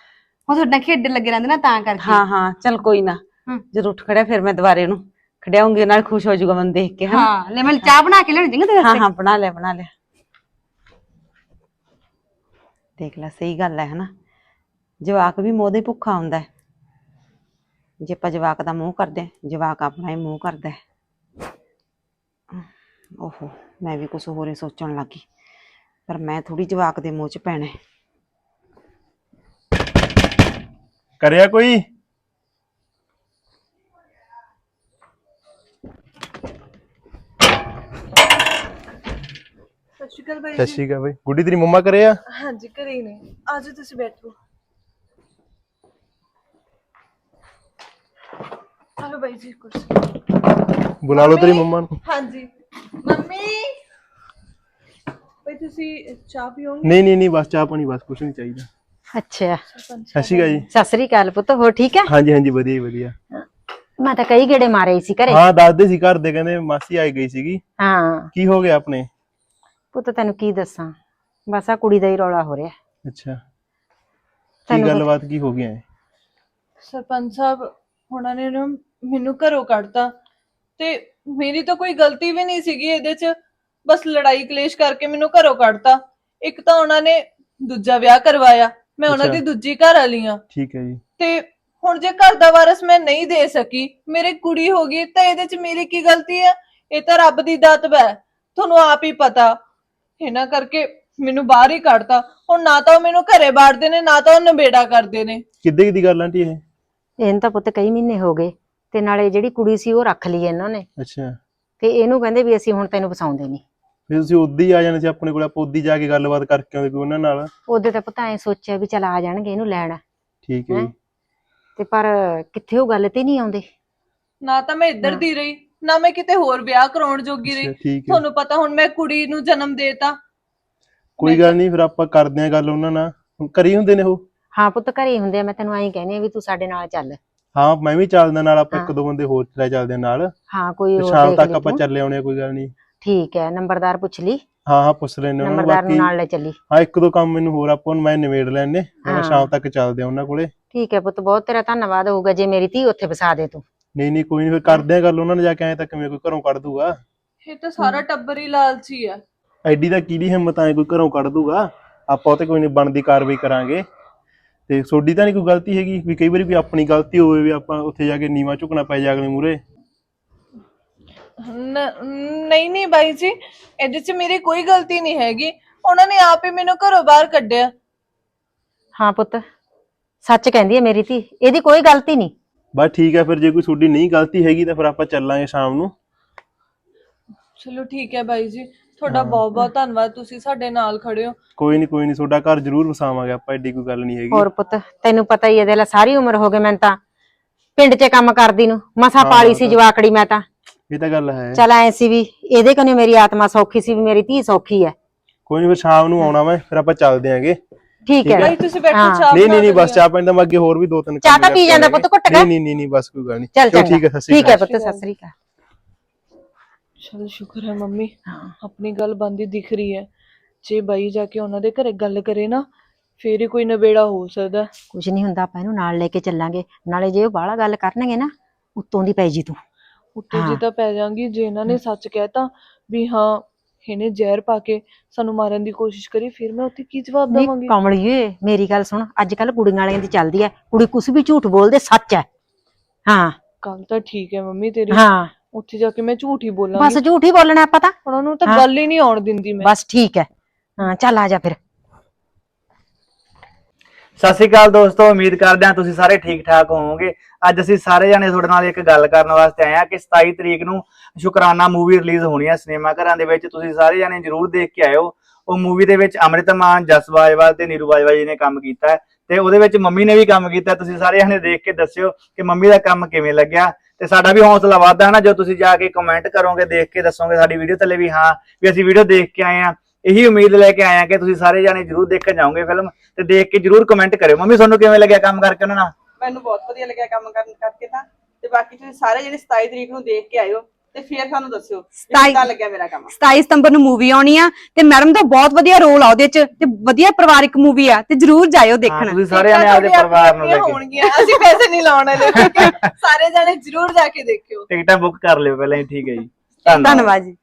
ਉਹ ਤੁਹਾਡੇ ਨਾਲ ਖੇਡਣ ਲੱਗੇ ਰਹਿੰਦੇ ਨਾ ਤਾਂ ਕਰਕੇ। ਹਾਂ ਹਾਂ ਚੱਲ ਕੋਈ ਨਾ। ਹਮ। ਜਦੋਂ ਉੱਠ ਖੜਿਆ ਫਿਰ ਮੈਂ ਦੁਬਾਰੇ ਉਹਨੂੰ ਖੜਿਆਉਂਗੀ ਨਾਲ ਖੁਸ਼ ਹੋ ਜਾਊਗਾ ਮਨ ਦੇਖ ਕੇ ਹਨਾ? ਹਾਂ ਲੈ ਮੈਂ ਚਾਹ ਬਣਾ ਕੇ ਲਿਆਉਣੀ ਚੰਗਾ ਤੇਰੇ ਹਾਂ ਵਾਸਤੇ ਹਾਂ ਬਣਾ ਲਿਆ ਬਣਾ ਲਿਆ। ਦੇਖ ਲੈ ਸਹੀ ਗੱਲ ਹੈ ਹਨਾ? ਜਵਾਕ ਵੀ ਮੋਹ ਦੇ ਭੁੱਖਾ ਹੁੰਦਾ ਹੈ। ਜੇ ਆਪਾਂ ਜਵਾਕ ਦਾ ਮੂੰਹ ਕਰਦੇ ਹਾਂ, ਜਵਾਕ ਆਪਣਾ ਹੀ ਮੂੰਹ ਕਰਦਾ ਹੈ। ਓਹੋ ਮੈਂ ਵੀ ਕੁਝ ਹੋਰੇ ਸੋਚਣ ਲੱਗੀ। ਪਰ ਮੈਂ ਥੋੜੀ ਜਵਾਕ ਦੇ ਮੂੰਹ 'ਚ ਪੈਣਾ ਹੈ। ਕਰਿਆ ਕੋਈ ਸਤਿ ਸ਼੍ਰੀ ਅਕਾਲ ਬਾਈ ਸਤਿ ਸ਼੍ਰੀ ਅਕਾਲ ਬਈ ਗੁੱਡੀ ਤੇਰੀ ਮੰਮਾ ਕਰਿਆ ਹਾਂਜੀ ਘਰੇ ਹੀ ਨੇ ਆਜੋ ਤੁਸੀਂ ਬੈਠੋ ਹਲੋ ਬਾਈ ਜੀ ਕੁਰਸੀ ਬੁਲਾ ਲਓ ਤੇਰੀ ਮੰਮਾ ਨੂੰ ਹਾਂਜੀ ਮੰਮੀ ਬਈ ਤੁਸੀਂ ਚਾਹ ਪੀਓਗੇ ਨਹੀਂ ਨਹੀਂ ਨਹੀਂ ਬਸ ਚਾਹ ਪਾਣੀ ਬਸ ਕੁਛ ਨਹੀਂ ਚਾਹੀਦਾ ਅੱਛਾ। ਸਤਿ ਸ਼੍ਰੀ ਅਕਾਲ ਜੀ। ਸਤਿ ਸ੍ਰੀ ਅਕਾਲ ਪੁੱਤ ਹੋ ਠੀਕ ਹੈ? ਹਾਂਜੀ ਹਾਂਜੀ ਵਧੀਆ ਜੀ ਵਧੀਆ। ਮੈਂ ਤਾਂ ਕਈ ਗੇੜੇ ਮਾਰੇ ਹੀ ਸੀ ਘਰੇ। ਹਾਂ ਦੱਸਦੇ ਸੀ ਘਰ ਦੇ ਕਹਿੰਦੇ ਮਾਸੀ ਆਈ ਗਈ ਸੀਗੀ। ਹਾਂ। ਕੀ ਹੋ ਗਿਆ ਆਪਣੇ? ਪੁੱਤ ਤੈਨੂੰ ਕੀ ਦੱਸਾਂ? ਬਸ ਆ ਕੁੜੀ ਦਾ ਹੀ ਰੌਲਾ ਹੋ ਰਿਹਾ। ਅੱਛਾ। ਕੀ ਤੈਨੂੰ ਗੱਲਬਾਤ ਕੀ ਹੋ ਗਿਆ ਹੈ ਸਰਪੰਚ ਸਾਹਿਬ ਉਹਨਾਂ ਨੇ ਨਾ ਮੈਨੂੰ ਘਰੋਂ ਕੱਢਤਾ। ਤੇ ਮੇਰੀ ਤਾਂ ਕੋਈ ਗਲਤੀ ਵੀ ਨਹੀਂ ਸੀਗੀ ਇਹਦੇ 'ਚ। ਬਸ ਲੜਾਈ ਕਲੇਸ਼ ਕਰਕੇ ਮੈਨੂੰ ਘਰੋਂ ਕੱਢਤਾ। ਇੱਕ ਤਾਂ ਉਹਨਾਂ ਨੇ ਦੂਜਾ ਵਿਆਹ ਕਰਵਾਇਆ। ਮੈਂ ਉਹਨਾਂ। ਦੀ ਦੂਜੀ ਘਰ ਵਾਲੀ ਆ ਠੀਕ ਹੈ ਜੀ। ਤੇ ਹੁਣ ਜੇ ਘਰ ਦਾ ਵਾਰਸ ਮੈਂ ਨਹੀਂ ਦੇ ਸਕੀ ਮੇਰੇ ਕੁੜੀ ਹੋ ਗਈ ਤਾਂ ਇਹਦੇ 'ਚ ਮੇਰੀ ਕੀ ਗਲਤੀ ਹੈ? ਇਹ ਤਾਂ ਰੱਬ ਦੀ ਦਾਤ ਹੈ ਤੁਹਾਨੂੰ ਆਪ ਹੀ ਪਤਾ। ਇਹਨਾਂ ਕਰਕੇ ਮੈਨੂੰ ਬਾਹਰ ਹੀ ਕੱਢਤਾ। ਹੁਣ ਨਾ ਤਾਂ ਉਹ ਮੈਨੂੰ ਘਰੇ ਬਾੜਦੇ ਨੇ ਨਾ ਤਾਂ ਉਹ ਨਵੇੜਾ ਕਰਦੇ ਨੇ। ਕਿੱਦੇ ਕੀ ਦੀ ਗੱਲ ਆਂਟੀ ਇਹ? ਇਹਨੂੰ ਤਾਂ ਪੁੱਤ ਕਈ ਮਹੀਨੇ ਹੋ ਗਏ। ਤੇ ਨਾਲੇ ਜਿਹੜੀ ਕੁੜੀ ਸੀ ਉਹ ਰੱਖ ਲਈ ਇਹਨਾਂ ਨੇ। ਅੱਛਾ। ਤੇ ਇਹਨੂੰ ਕਹਿੰਦੇ ਵੀ ਅਸੀਂ ਹੁਣ ਤੈਨੂੰ ਵਸਾਉਂਦੇ ਨਹੀਂ। ਫਿਰ ਤੁਸੀਂ ਉਦੋਂ ਹੀ ਆ ਜਾਣਾ ਸੀ ਆਪਣੇ ਕੋਲ ਆਪਾਂ ਉਦੋਂ ਹੀ ਜਾ ਕੇ ਗੱਲਬਾਤ ਕਰਕੇ ਆਉਂਦੇ ਕੋਈ ਉਹਨਾਂ ਨਾਲ। ਉਹਦੇ ਤਾਂ ਪਤਾ ਐ ਸੋਚਿਆ ਵੀ ਚਲ ਆ ਜਾਣਗੇ ਇਹਨੂੰ ਲੈਣ। ਠੀਕ ਹੈ ਤੇ ਪਰ ਕਿੱਥੇ ਉਹ ਗੱਲ ਤੇ ਨਹੀਂ ਆਉਂਦੇ? ਨਾ ਤਾਂ ਮੈਂ ਇੱਧਰ। ਦੀ ਰਹੀ ਨਾ ਮੈਂ ਕਿਤੇ ਹੋਰ ਵਿਆਹ ਕਰਾਉਣ ਜੋਗੀ ਰਹੀ। ਅੱਛਾ ਠੀਕ ਹੈ। ਤੁਹਾਨੂੰ ਪਤਾ ਹੁਣ ਮੈਂ ਕੁੜੀ ਨੂੰ ਜਨਮ ਦੇਤਾ ਕੋਈ ਗੱਲ ਨਹੀਂ ਫਿਰ ਆਪਾਂ ਕਰਦੇ ਆਂ ਗੱਲ ਉਹਨਾਂ ਨਾਲ। ਕਰੀ ਹੁੰਦੇ ਨੇ ਉਹ? ਹਾਂ ਪੁੱਤ ਘਰੇ ਹੀ ਹੁੰਦੇ ਆ ਮੈਂ ਤੈਨੂੰ ਐਂ ਕਹਿੰਦੀ ਆ ਵੀ ਤੂੰ ਸਾਡੇ ਨਾਲ ਚੱਲ। ਹਾਂ ਮੈਂ ਵੀ ਚੱਲਦਾ ਨਾਲ ਆਪਾਂ ਇੱਕ ਹਾਂ। ਦੋ ਬੰਦੇ ਹੋਰ ਲੈ ਚੱਲਦੇ ਆਂ ਨਾਲ। ਹਾਂ ਕੋਈ ਤੇ ਹੋਰ ਸ਼ਾਮ ਦੇਖ ਤੱਕ ਲਈ ਆਪਾਂ ਤੂੰ। ਚੱਲੇ ਆਉਣੇ ਆ, ਕੋਈ ਗੱਲ ਨਹੀਂ। ਠੀਕ ਹੈ ਨੰਬਰਦਾਰ ਪੁੱਛ ਲਈ। ਹਾਂ ਹਾਂ ਪੁੱਛ ਲੈਣੇ ਉਹਨਾਂ ਨੂੰ ਨੰਬਰਦਾਰ ਨੂੰ ਬਾਕੀ ਨਾਲ ਲੈ ਚੱਲੀ। ਹਾਂ ਇੱਕ ਦੋ ਕੰਮ ਮੈਨੂੰ ਹੋਰ ਆਪਾਂ ਨੂੰ ਮੈਂ ਨਿਬੇੜ ਲੈਣੇ ਮੈਂ। ਸ਼ਾਮ ਤੱਕ ਚੱਲਦੇ ਆ ਉਹਨਾਂ ਕੋਲੇ। ਠੀਕ ਹੈ ਪੁੱਤ ਬਹੁਤ ਤੇਰਾ ਧੰਨਵਾਦ ਹੋਊਗਾ ਜੇ ਮੇਰੀ ਧੀ ਉੱਥੇ ਵਸਾ ਦੇ ਤੂੰ। ਨਹੀਂ ਨਹੀਂ ਕੋਈ ਨਹੀਂ ਫਿਰ ਕਰਦੇ ਆਂ ਗੱਲ ਉਹਨਾਂ ਨੇ ਜਾ ਕੇ ਐ ਤਾਂ ਕਿਵੇਂ ਕੋਈ ਘਰੋਂ ਕੱਢ ਦੂਗਾ। ਇਹ ਤਾਂ ਸਾਰਾ ਟੱਬਰ ਹੀ ਲਾਲਚੀ ਆ। ਐਡੀ ਤਾਂ ਕਿਹਦੀ ਹਿੰਮਤ ਐ ਕੋਈ ਘਰੋਂ ਕੱਢ ਦੂਗਾ। ਆਪਾਂ ਉਹ ਤੇ ਕੋਈ ਨਹੀਂ ਬਣਦੀ ਕਾਰਵਾਈ ਕਰਾਂਗੇ। ਤੇ ਸੋਡੀ ਤਾਂ ਨਹੀਂ ਕੋਈ ਗਲਤੀ ਹੈਗੀ ਵੀ ਕਈ ਵਾਰੀ ਵੀ ਆਪਣੀ ਗਲਤੀ ਹੋਵੇ ਵੀ ਆਪਾਂ ਉੱਥੇ ਜਾ ਕੇ ਨੀਵਾ ਝੁਕਣਾ ਪੈ ਜਾ ਅਗਲੇ ਮੂਰੇ ਨ- ਨਹੀਂ ਨਹੀਂ ਬਾਈ ਜੀ ਇਹਦੇ 'ਚ ਮੇਰੀ ਕੋਈ ਗਲਤੀ ਨਹੀਂ ਹੈਗੀ। ਉਹਨਾਂ ਨੇ ਆਪ ਹੀ ਮੈਨੂੰ ਘਰੋਂ ਬਾਹਰ ਕੱਢਿਆ। ਹਾਂ ਪੁੱਤ ਸੱਚ ਕਹਿੰਦੀ ਹੈ ਮੇਰੀ ਧੀ ਇਹਦੀ ਕੋਈ ਗਲਤੀ ਨਹੀਂ। ਬਸ ਠੀਕ ਹੈ ਫਿਰ ਜੇ ਕੋਈ ਤੁਹਾਡੀ ਨਹੀਂ ਗਲਤੀ ਹੈਗੀ ਤਾਂ ਫਿਰ ਆਪਾਂ ਚੱਲਾਂਗੇ ਸ਼ਾਮ ਨੂੰ। ਚਲੋ ਠੀਕ ਹੈ ਬਾਈ ਜੀ ਤੁਹਾਡਾ ਬਹੁਤ ਬਹੁਤ ਧੰਨਵਾਦ ਤੁਸੀਂ ਸਾਡੇ ਨਾਲ ਖੜੇ ਹੋ। ਕੋਈ ਨਹੀਂ ਕੋਈ ਨਹੀਂ ਤੁਹਾਡਾ ਘਰ ਜ਼ਰੂਰ ਵਸਾਵਾਂਗੇ ਆਪਾਂ ਐਡੀ ਕੋਈ ਗੱਲ ਨਹੀਂ ਹੈਗੀ। ਹੋਰ ਪੁੱਤ ਤੈਨੂੰ ਪਤਾ ਹੀ ਹੈ ਇਹਦੇ ਲਈ ਸਾਰੀ ਉਮਰ ਹੋ ਗਈ ਮੈਨੂੰ ਤਾਂ। ਪਿੰਡ 'ਚ ਕੰਮ ਕਰਦੀ ਨੂੰ ਮਸਾ ਪਾਲੀ ਸੀ ਜਵਾਕੜੀ ਮੈਂ ਤਾਂ। ਇਹ ਤਾਂ ਗੱਲ ਹੈ। ਚੱਲ ਐ ਸੀ ਵੀ ਇਹਦੇ ਕਨੇ ਮੇਰੀ ਆਤਮਾ ਸੌਖੀ ਸੀ ਵੀ ਮੇਰੀ ਧੀ ਸੌਖੀ ਹੈ। ਕੋਈ ਨਹੀਂ ਫਿਰ ਸ਼ਾਮ ਨੂੰ ਆਉਣਾ ਮੈਂ ਫਿਰ ਆਪਾਂ ਚੱਲਦੇ ਆਂਗੇ। ਠੀਕ ਹੈ। ਬਾਈ ਤੁਸੀਂ ਬੈਠੋ। ਚਾਹ ਨਹੀਂ ਨਹੀਂ ਨਹੀਂ ਬਸ ਚਾਹ ਪੈਂਦਾ ਮੈਂ ਅੱਗੇ ਹੋਰ ਵੀ ਦੋ ਤਿੰਨ ਚਾਹ ਤਾਂ ਪੀ ਜਾਂਦਾ ਪੁੱਤ ਘੁੱਟ ਨਹੀਂ ਕੇ। ਨਹੀਂ ਨਹੀਂ ਨਹੀਂ ਬਸ ਕੋਈ ਗੱਲ ਨਹੀਂ ਚੱਲ ਠੀਕ ਹੈ ਸਤਿ ਸ਼੍ਰੀ ਠੀਕ ਹੈ ਪੁੱਤ ਸਤਿ ਸ੍ਰੀ ਅਕਾਲ। ਹਾਂ। ਚਲ ਸ਼ੁਕਰ ਹੈ ਮੰਮੀ। ਆਪਣੀ ਗੱਲ ਬੰਦੀ ਦਿਖ ਰਹੀ ਹੈ। ਜੇ ਬਾਈ ਜਾ ਕੇ ਉਹਨਾਂ ਦੇ ਘਰੇ ਗੱਲ ਕਰੇ ਨਾ ਫੇਰ ਹੀ ਕੋਈ ਨਵੇੜਾ ਹੋ ਸਕਦਾ। ਕੁਝ ਨਹੀਂ ਹੁੰਦਾ ਆਪਾਂ ਇਹਨੂੰ ਨਾਲ ਲੈ ਕੇ ਚੱਲਾਂਗੇ। ਨਾਲੇ ਜੇ ਉਹ ਬਾਹਲਾ ਗੱਲ ਕਰਨਗੇ ਨਾ ਉੱਤੋਂ ਦੀ ਪੈ ਜੀ ਤੂੰ। ਉੱਤੇ ਜੀ। ਤਾਂ ਪੈ ਜਾਾਂਗੀ ਜੇ ਇਹਨਾਂ ਨੇ ਸੱਚ ਕਹਿਤਾ ਵੀ ਹਾਂ ਇਹਨੇ ਜ਼ਹਿਰ ਪਾ ਕੇ ਸਾਨੂੰ ਮਾਰਨ ਦੀ ਕੋਸ਼ਿਸ਼ ਕਰੀ ਫਿਰ ਮੈਂ ਉੱਥੇ ਕੀ ਜਵਾਬ ਨਹੀਂ ਦੇਵਾਂਗੀ? ਕਮਲੀਏ ਮੇਰੀ ਗੱਲ ਸੁਣ ਅੱਜ ਕੱਲ ਕੁੜੀਆਂ ਵਾਲਿਆਂ ਦੀ ਚੱਲਦੀ ਹੈ ਕੁੜੀ ਕੁਛ ਵੀ ਝੂਠ ਬੋਲਦੇ ਸੱਚ ਹੈ। ਹਾਂ। ਗੱਲ ਤਾਂ ਠੀਕ ਹੈ ਮੰਮੀ ਤੇਰੀ ਹਾਂ। ਉੱਥੇ ਜਾ ਕੇ ਮੈਂ ਝੂਠ ਹੀ ਬਸ ਬੋਲਾਂਗੀ ਝੂਠ ਹੀ ਬੋਲਣਾ ਆਪਾਂ ਤਾਂ। ਉਹਨਾਂ ਨੂੰ ਤਾਂ ਹਾਂ। ਗੱਲ ਹੀ ਨਹੀਂ ਆਉਣ ਦਿੰਦੀ ਮੈਂ। ਬਸ ਠੀਕ ਹੈ। ਹਾਂ ਚੱਲ ਆ ਜਾ ਫਿਰ। ਸਤਿ ਸ਼੍ਰੀ ਅਕਾਲ ਦੋਸਤੋ, ਉਮੀਦ ਕਰਦੇ ਹਾਂ ਤੁਸੀਂ ਸਾਰੇ ਠੀਕ ਠਾਕ ਹੋਵੋਗੇ। ਅੱਜ ਅਸੀਂ ਸਾਰੇ ਜਣੇ ਤੁਹਾਡੇ ਨਾਲ ਇੱਕ ਗੱਲ ਕਰਨ ਵਾਸਤੇ ਆਏ ਹਾਂ ਕਿ 27 ਤਰੀਕ ਨੂੰ ਸ਼ੁਕਰਾਨਾ ਮੂਵੀ ਰਿਲੀਜ਼ ਹੋਣੀ ਹੈ ਸਿਨੇਮਾ ਘਰਾਂ ਦੇ ਵਿੱਚ। ਤੁਸੀਂ ਸਾਰੇ ਜਣੇ ਜਰੂਰ ਦੇਖ ਕੇ ਆਇਓ। ਉਹ ਮੂਵੀ ਦੇ ਵਿੱਚ ਅੰਮ੍ਰਿਤ ਮਾਨ, ਜਸ ਬਾਜਵਾ ਤੇ ਨੀਰੂ ਬਾਜਵਾ ਜੀ ਨੇ ਕੰਮ ਕੀਤਾ ਤੇ ਉਹਦੇ ਵਿੱਚ ਮੰਮੀ ਨੇ ਵੀ ਕੰਮ ਕੀਤਾ। ਤੁਸੀਂ ਸਾਰੇ ਜਣੇ ਦੇਖ ਕੇ ਦੱਸਿਓ ਕਿ ਮੰਮੀ ਦਾ ਕੰਮ ਕਿਵੇਂ ਲੱਗਿਆ। ਤੇ ਸਾਡਾ ਵੀ ਹੌਸਲਾ ਵੱਧਦਾ ਹੈ ਨਾ ਜੋ ਤੁਸੀਂ ਜਾ ਕੇ ਕਮੈਂਟ ਕਰੋਗੇ, ਦੇਖ ਕੇ ਦੱਸੋਗੇ ਸਾਡੀ ਵੀਡੀਓ ਥੱਲੇ ਵੀ ਹਾਂ, ਵੀ ਅਸੀਂ ਵੀਡੀਓ ਦੇਖ ਕੇ ਆਏ ਹਾਂ। ਇਹੀ ਉਮੀਦ ਲੈ ਕੇ ਹਾਂ ਕਿ ਤੁਸੀਂ ਸਾਰੇ ਜਾਣੇ ਜਰੂਰ ਦੇਖਣ ਜਾਓਗੇ ਫਿਲਮ ਤੇ ਦੇਖ ਕੇ ਜਰੂਰ ਕਮੈਂਟ ਕਰਿਓ। ਮੰਮੀ ਤੁਹਾਨੂੰ ਕਿਵੇਂ ਲੱਗਿਆ ਕੰਮ ਕਰਕੇ ਉਹਨਾਂ ਨਾਲ? ਮੈਨੂੰ ਬਹੁਤ ਵਧੀਆ ਲੱਗਿਆ ਕੰਮ ਕਰਨ ਕਰਕੇ ਤਾਂ। ਤੇ ਬਾਕੀ ਤੁਸੀਂ ਸਾਰੇ ਜਿਹੜੇ 27 ਤਰੀਕ ਨੂੰ ਦੇਖ ਕੇ ਆਇਓ ਤੇ ਫਿਰ ਸਾਨੂੰ ਦੱਸਿਓ ਕਿੱਦਾਂ ਲੱਗਿਆ ਮੇਰਾ ਕੰਮ। 27 ਸਤੰਬਰ ਨੂੰ ਮੂਵੀ ਆਉਣੀ ਆ ਤੇ ਮੈਡਮ ਦਾ ਬਹੁਤ ਵਧੀਆ ਰੋਲ ਆ ਉਹਦੇ ਚ ਤੇ ਵਧੀਆ ਪਰਿਵਾਰਿਕ ਮੂਵੀ ਆ ਤੇ ਜਰੂਰ ਜਾਇਓ ਦੇਖਣ। ਤੁਸੀਂ ਸਾਰੇ ਜਾਣੇ ਆਪਦੇ ਪਰਿਵਾਰ ਨੂੰ ਲੈ ਕੇ ਹੋਣਗੀਆਂ ਅਸੀਂ ਪੈਸੇ ਨਹੀਂ ਲਾਉਣੇ ਲੈ ਸਾਰੇ ਜਾਣੇ ਜ਼ਰੂਰ ਜਾ ਕੇ ਦੇਖਿਓ। ਟਿਕਟਾਂ ਬੁੱਕ ਕਰ ਲਿਓ ਪਹਿਲਾਂ ਹੀ ਠੀਕ ਹੈ ਜੀ। ਧੰਨਵਾਦ। ਜੀ।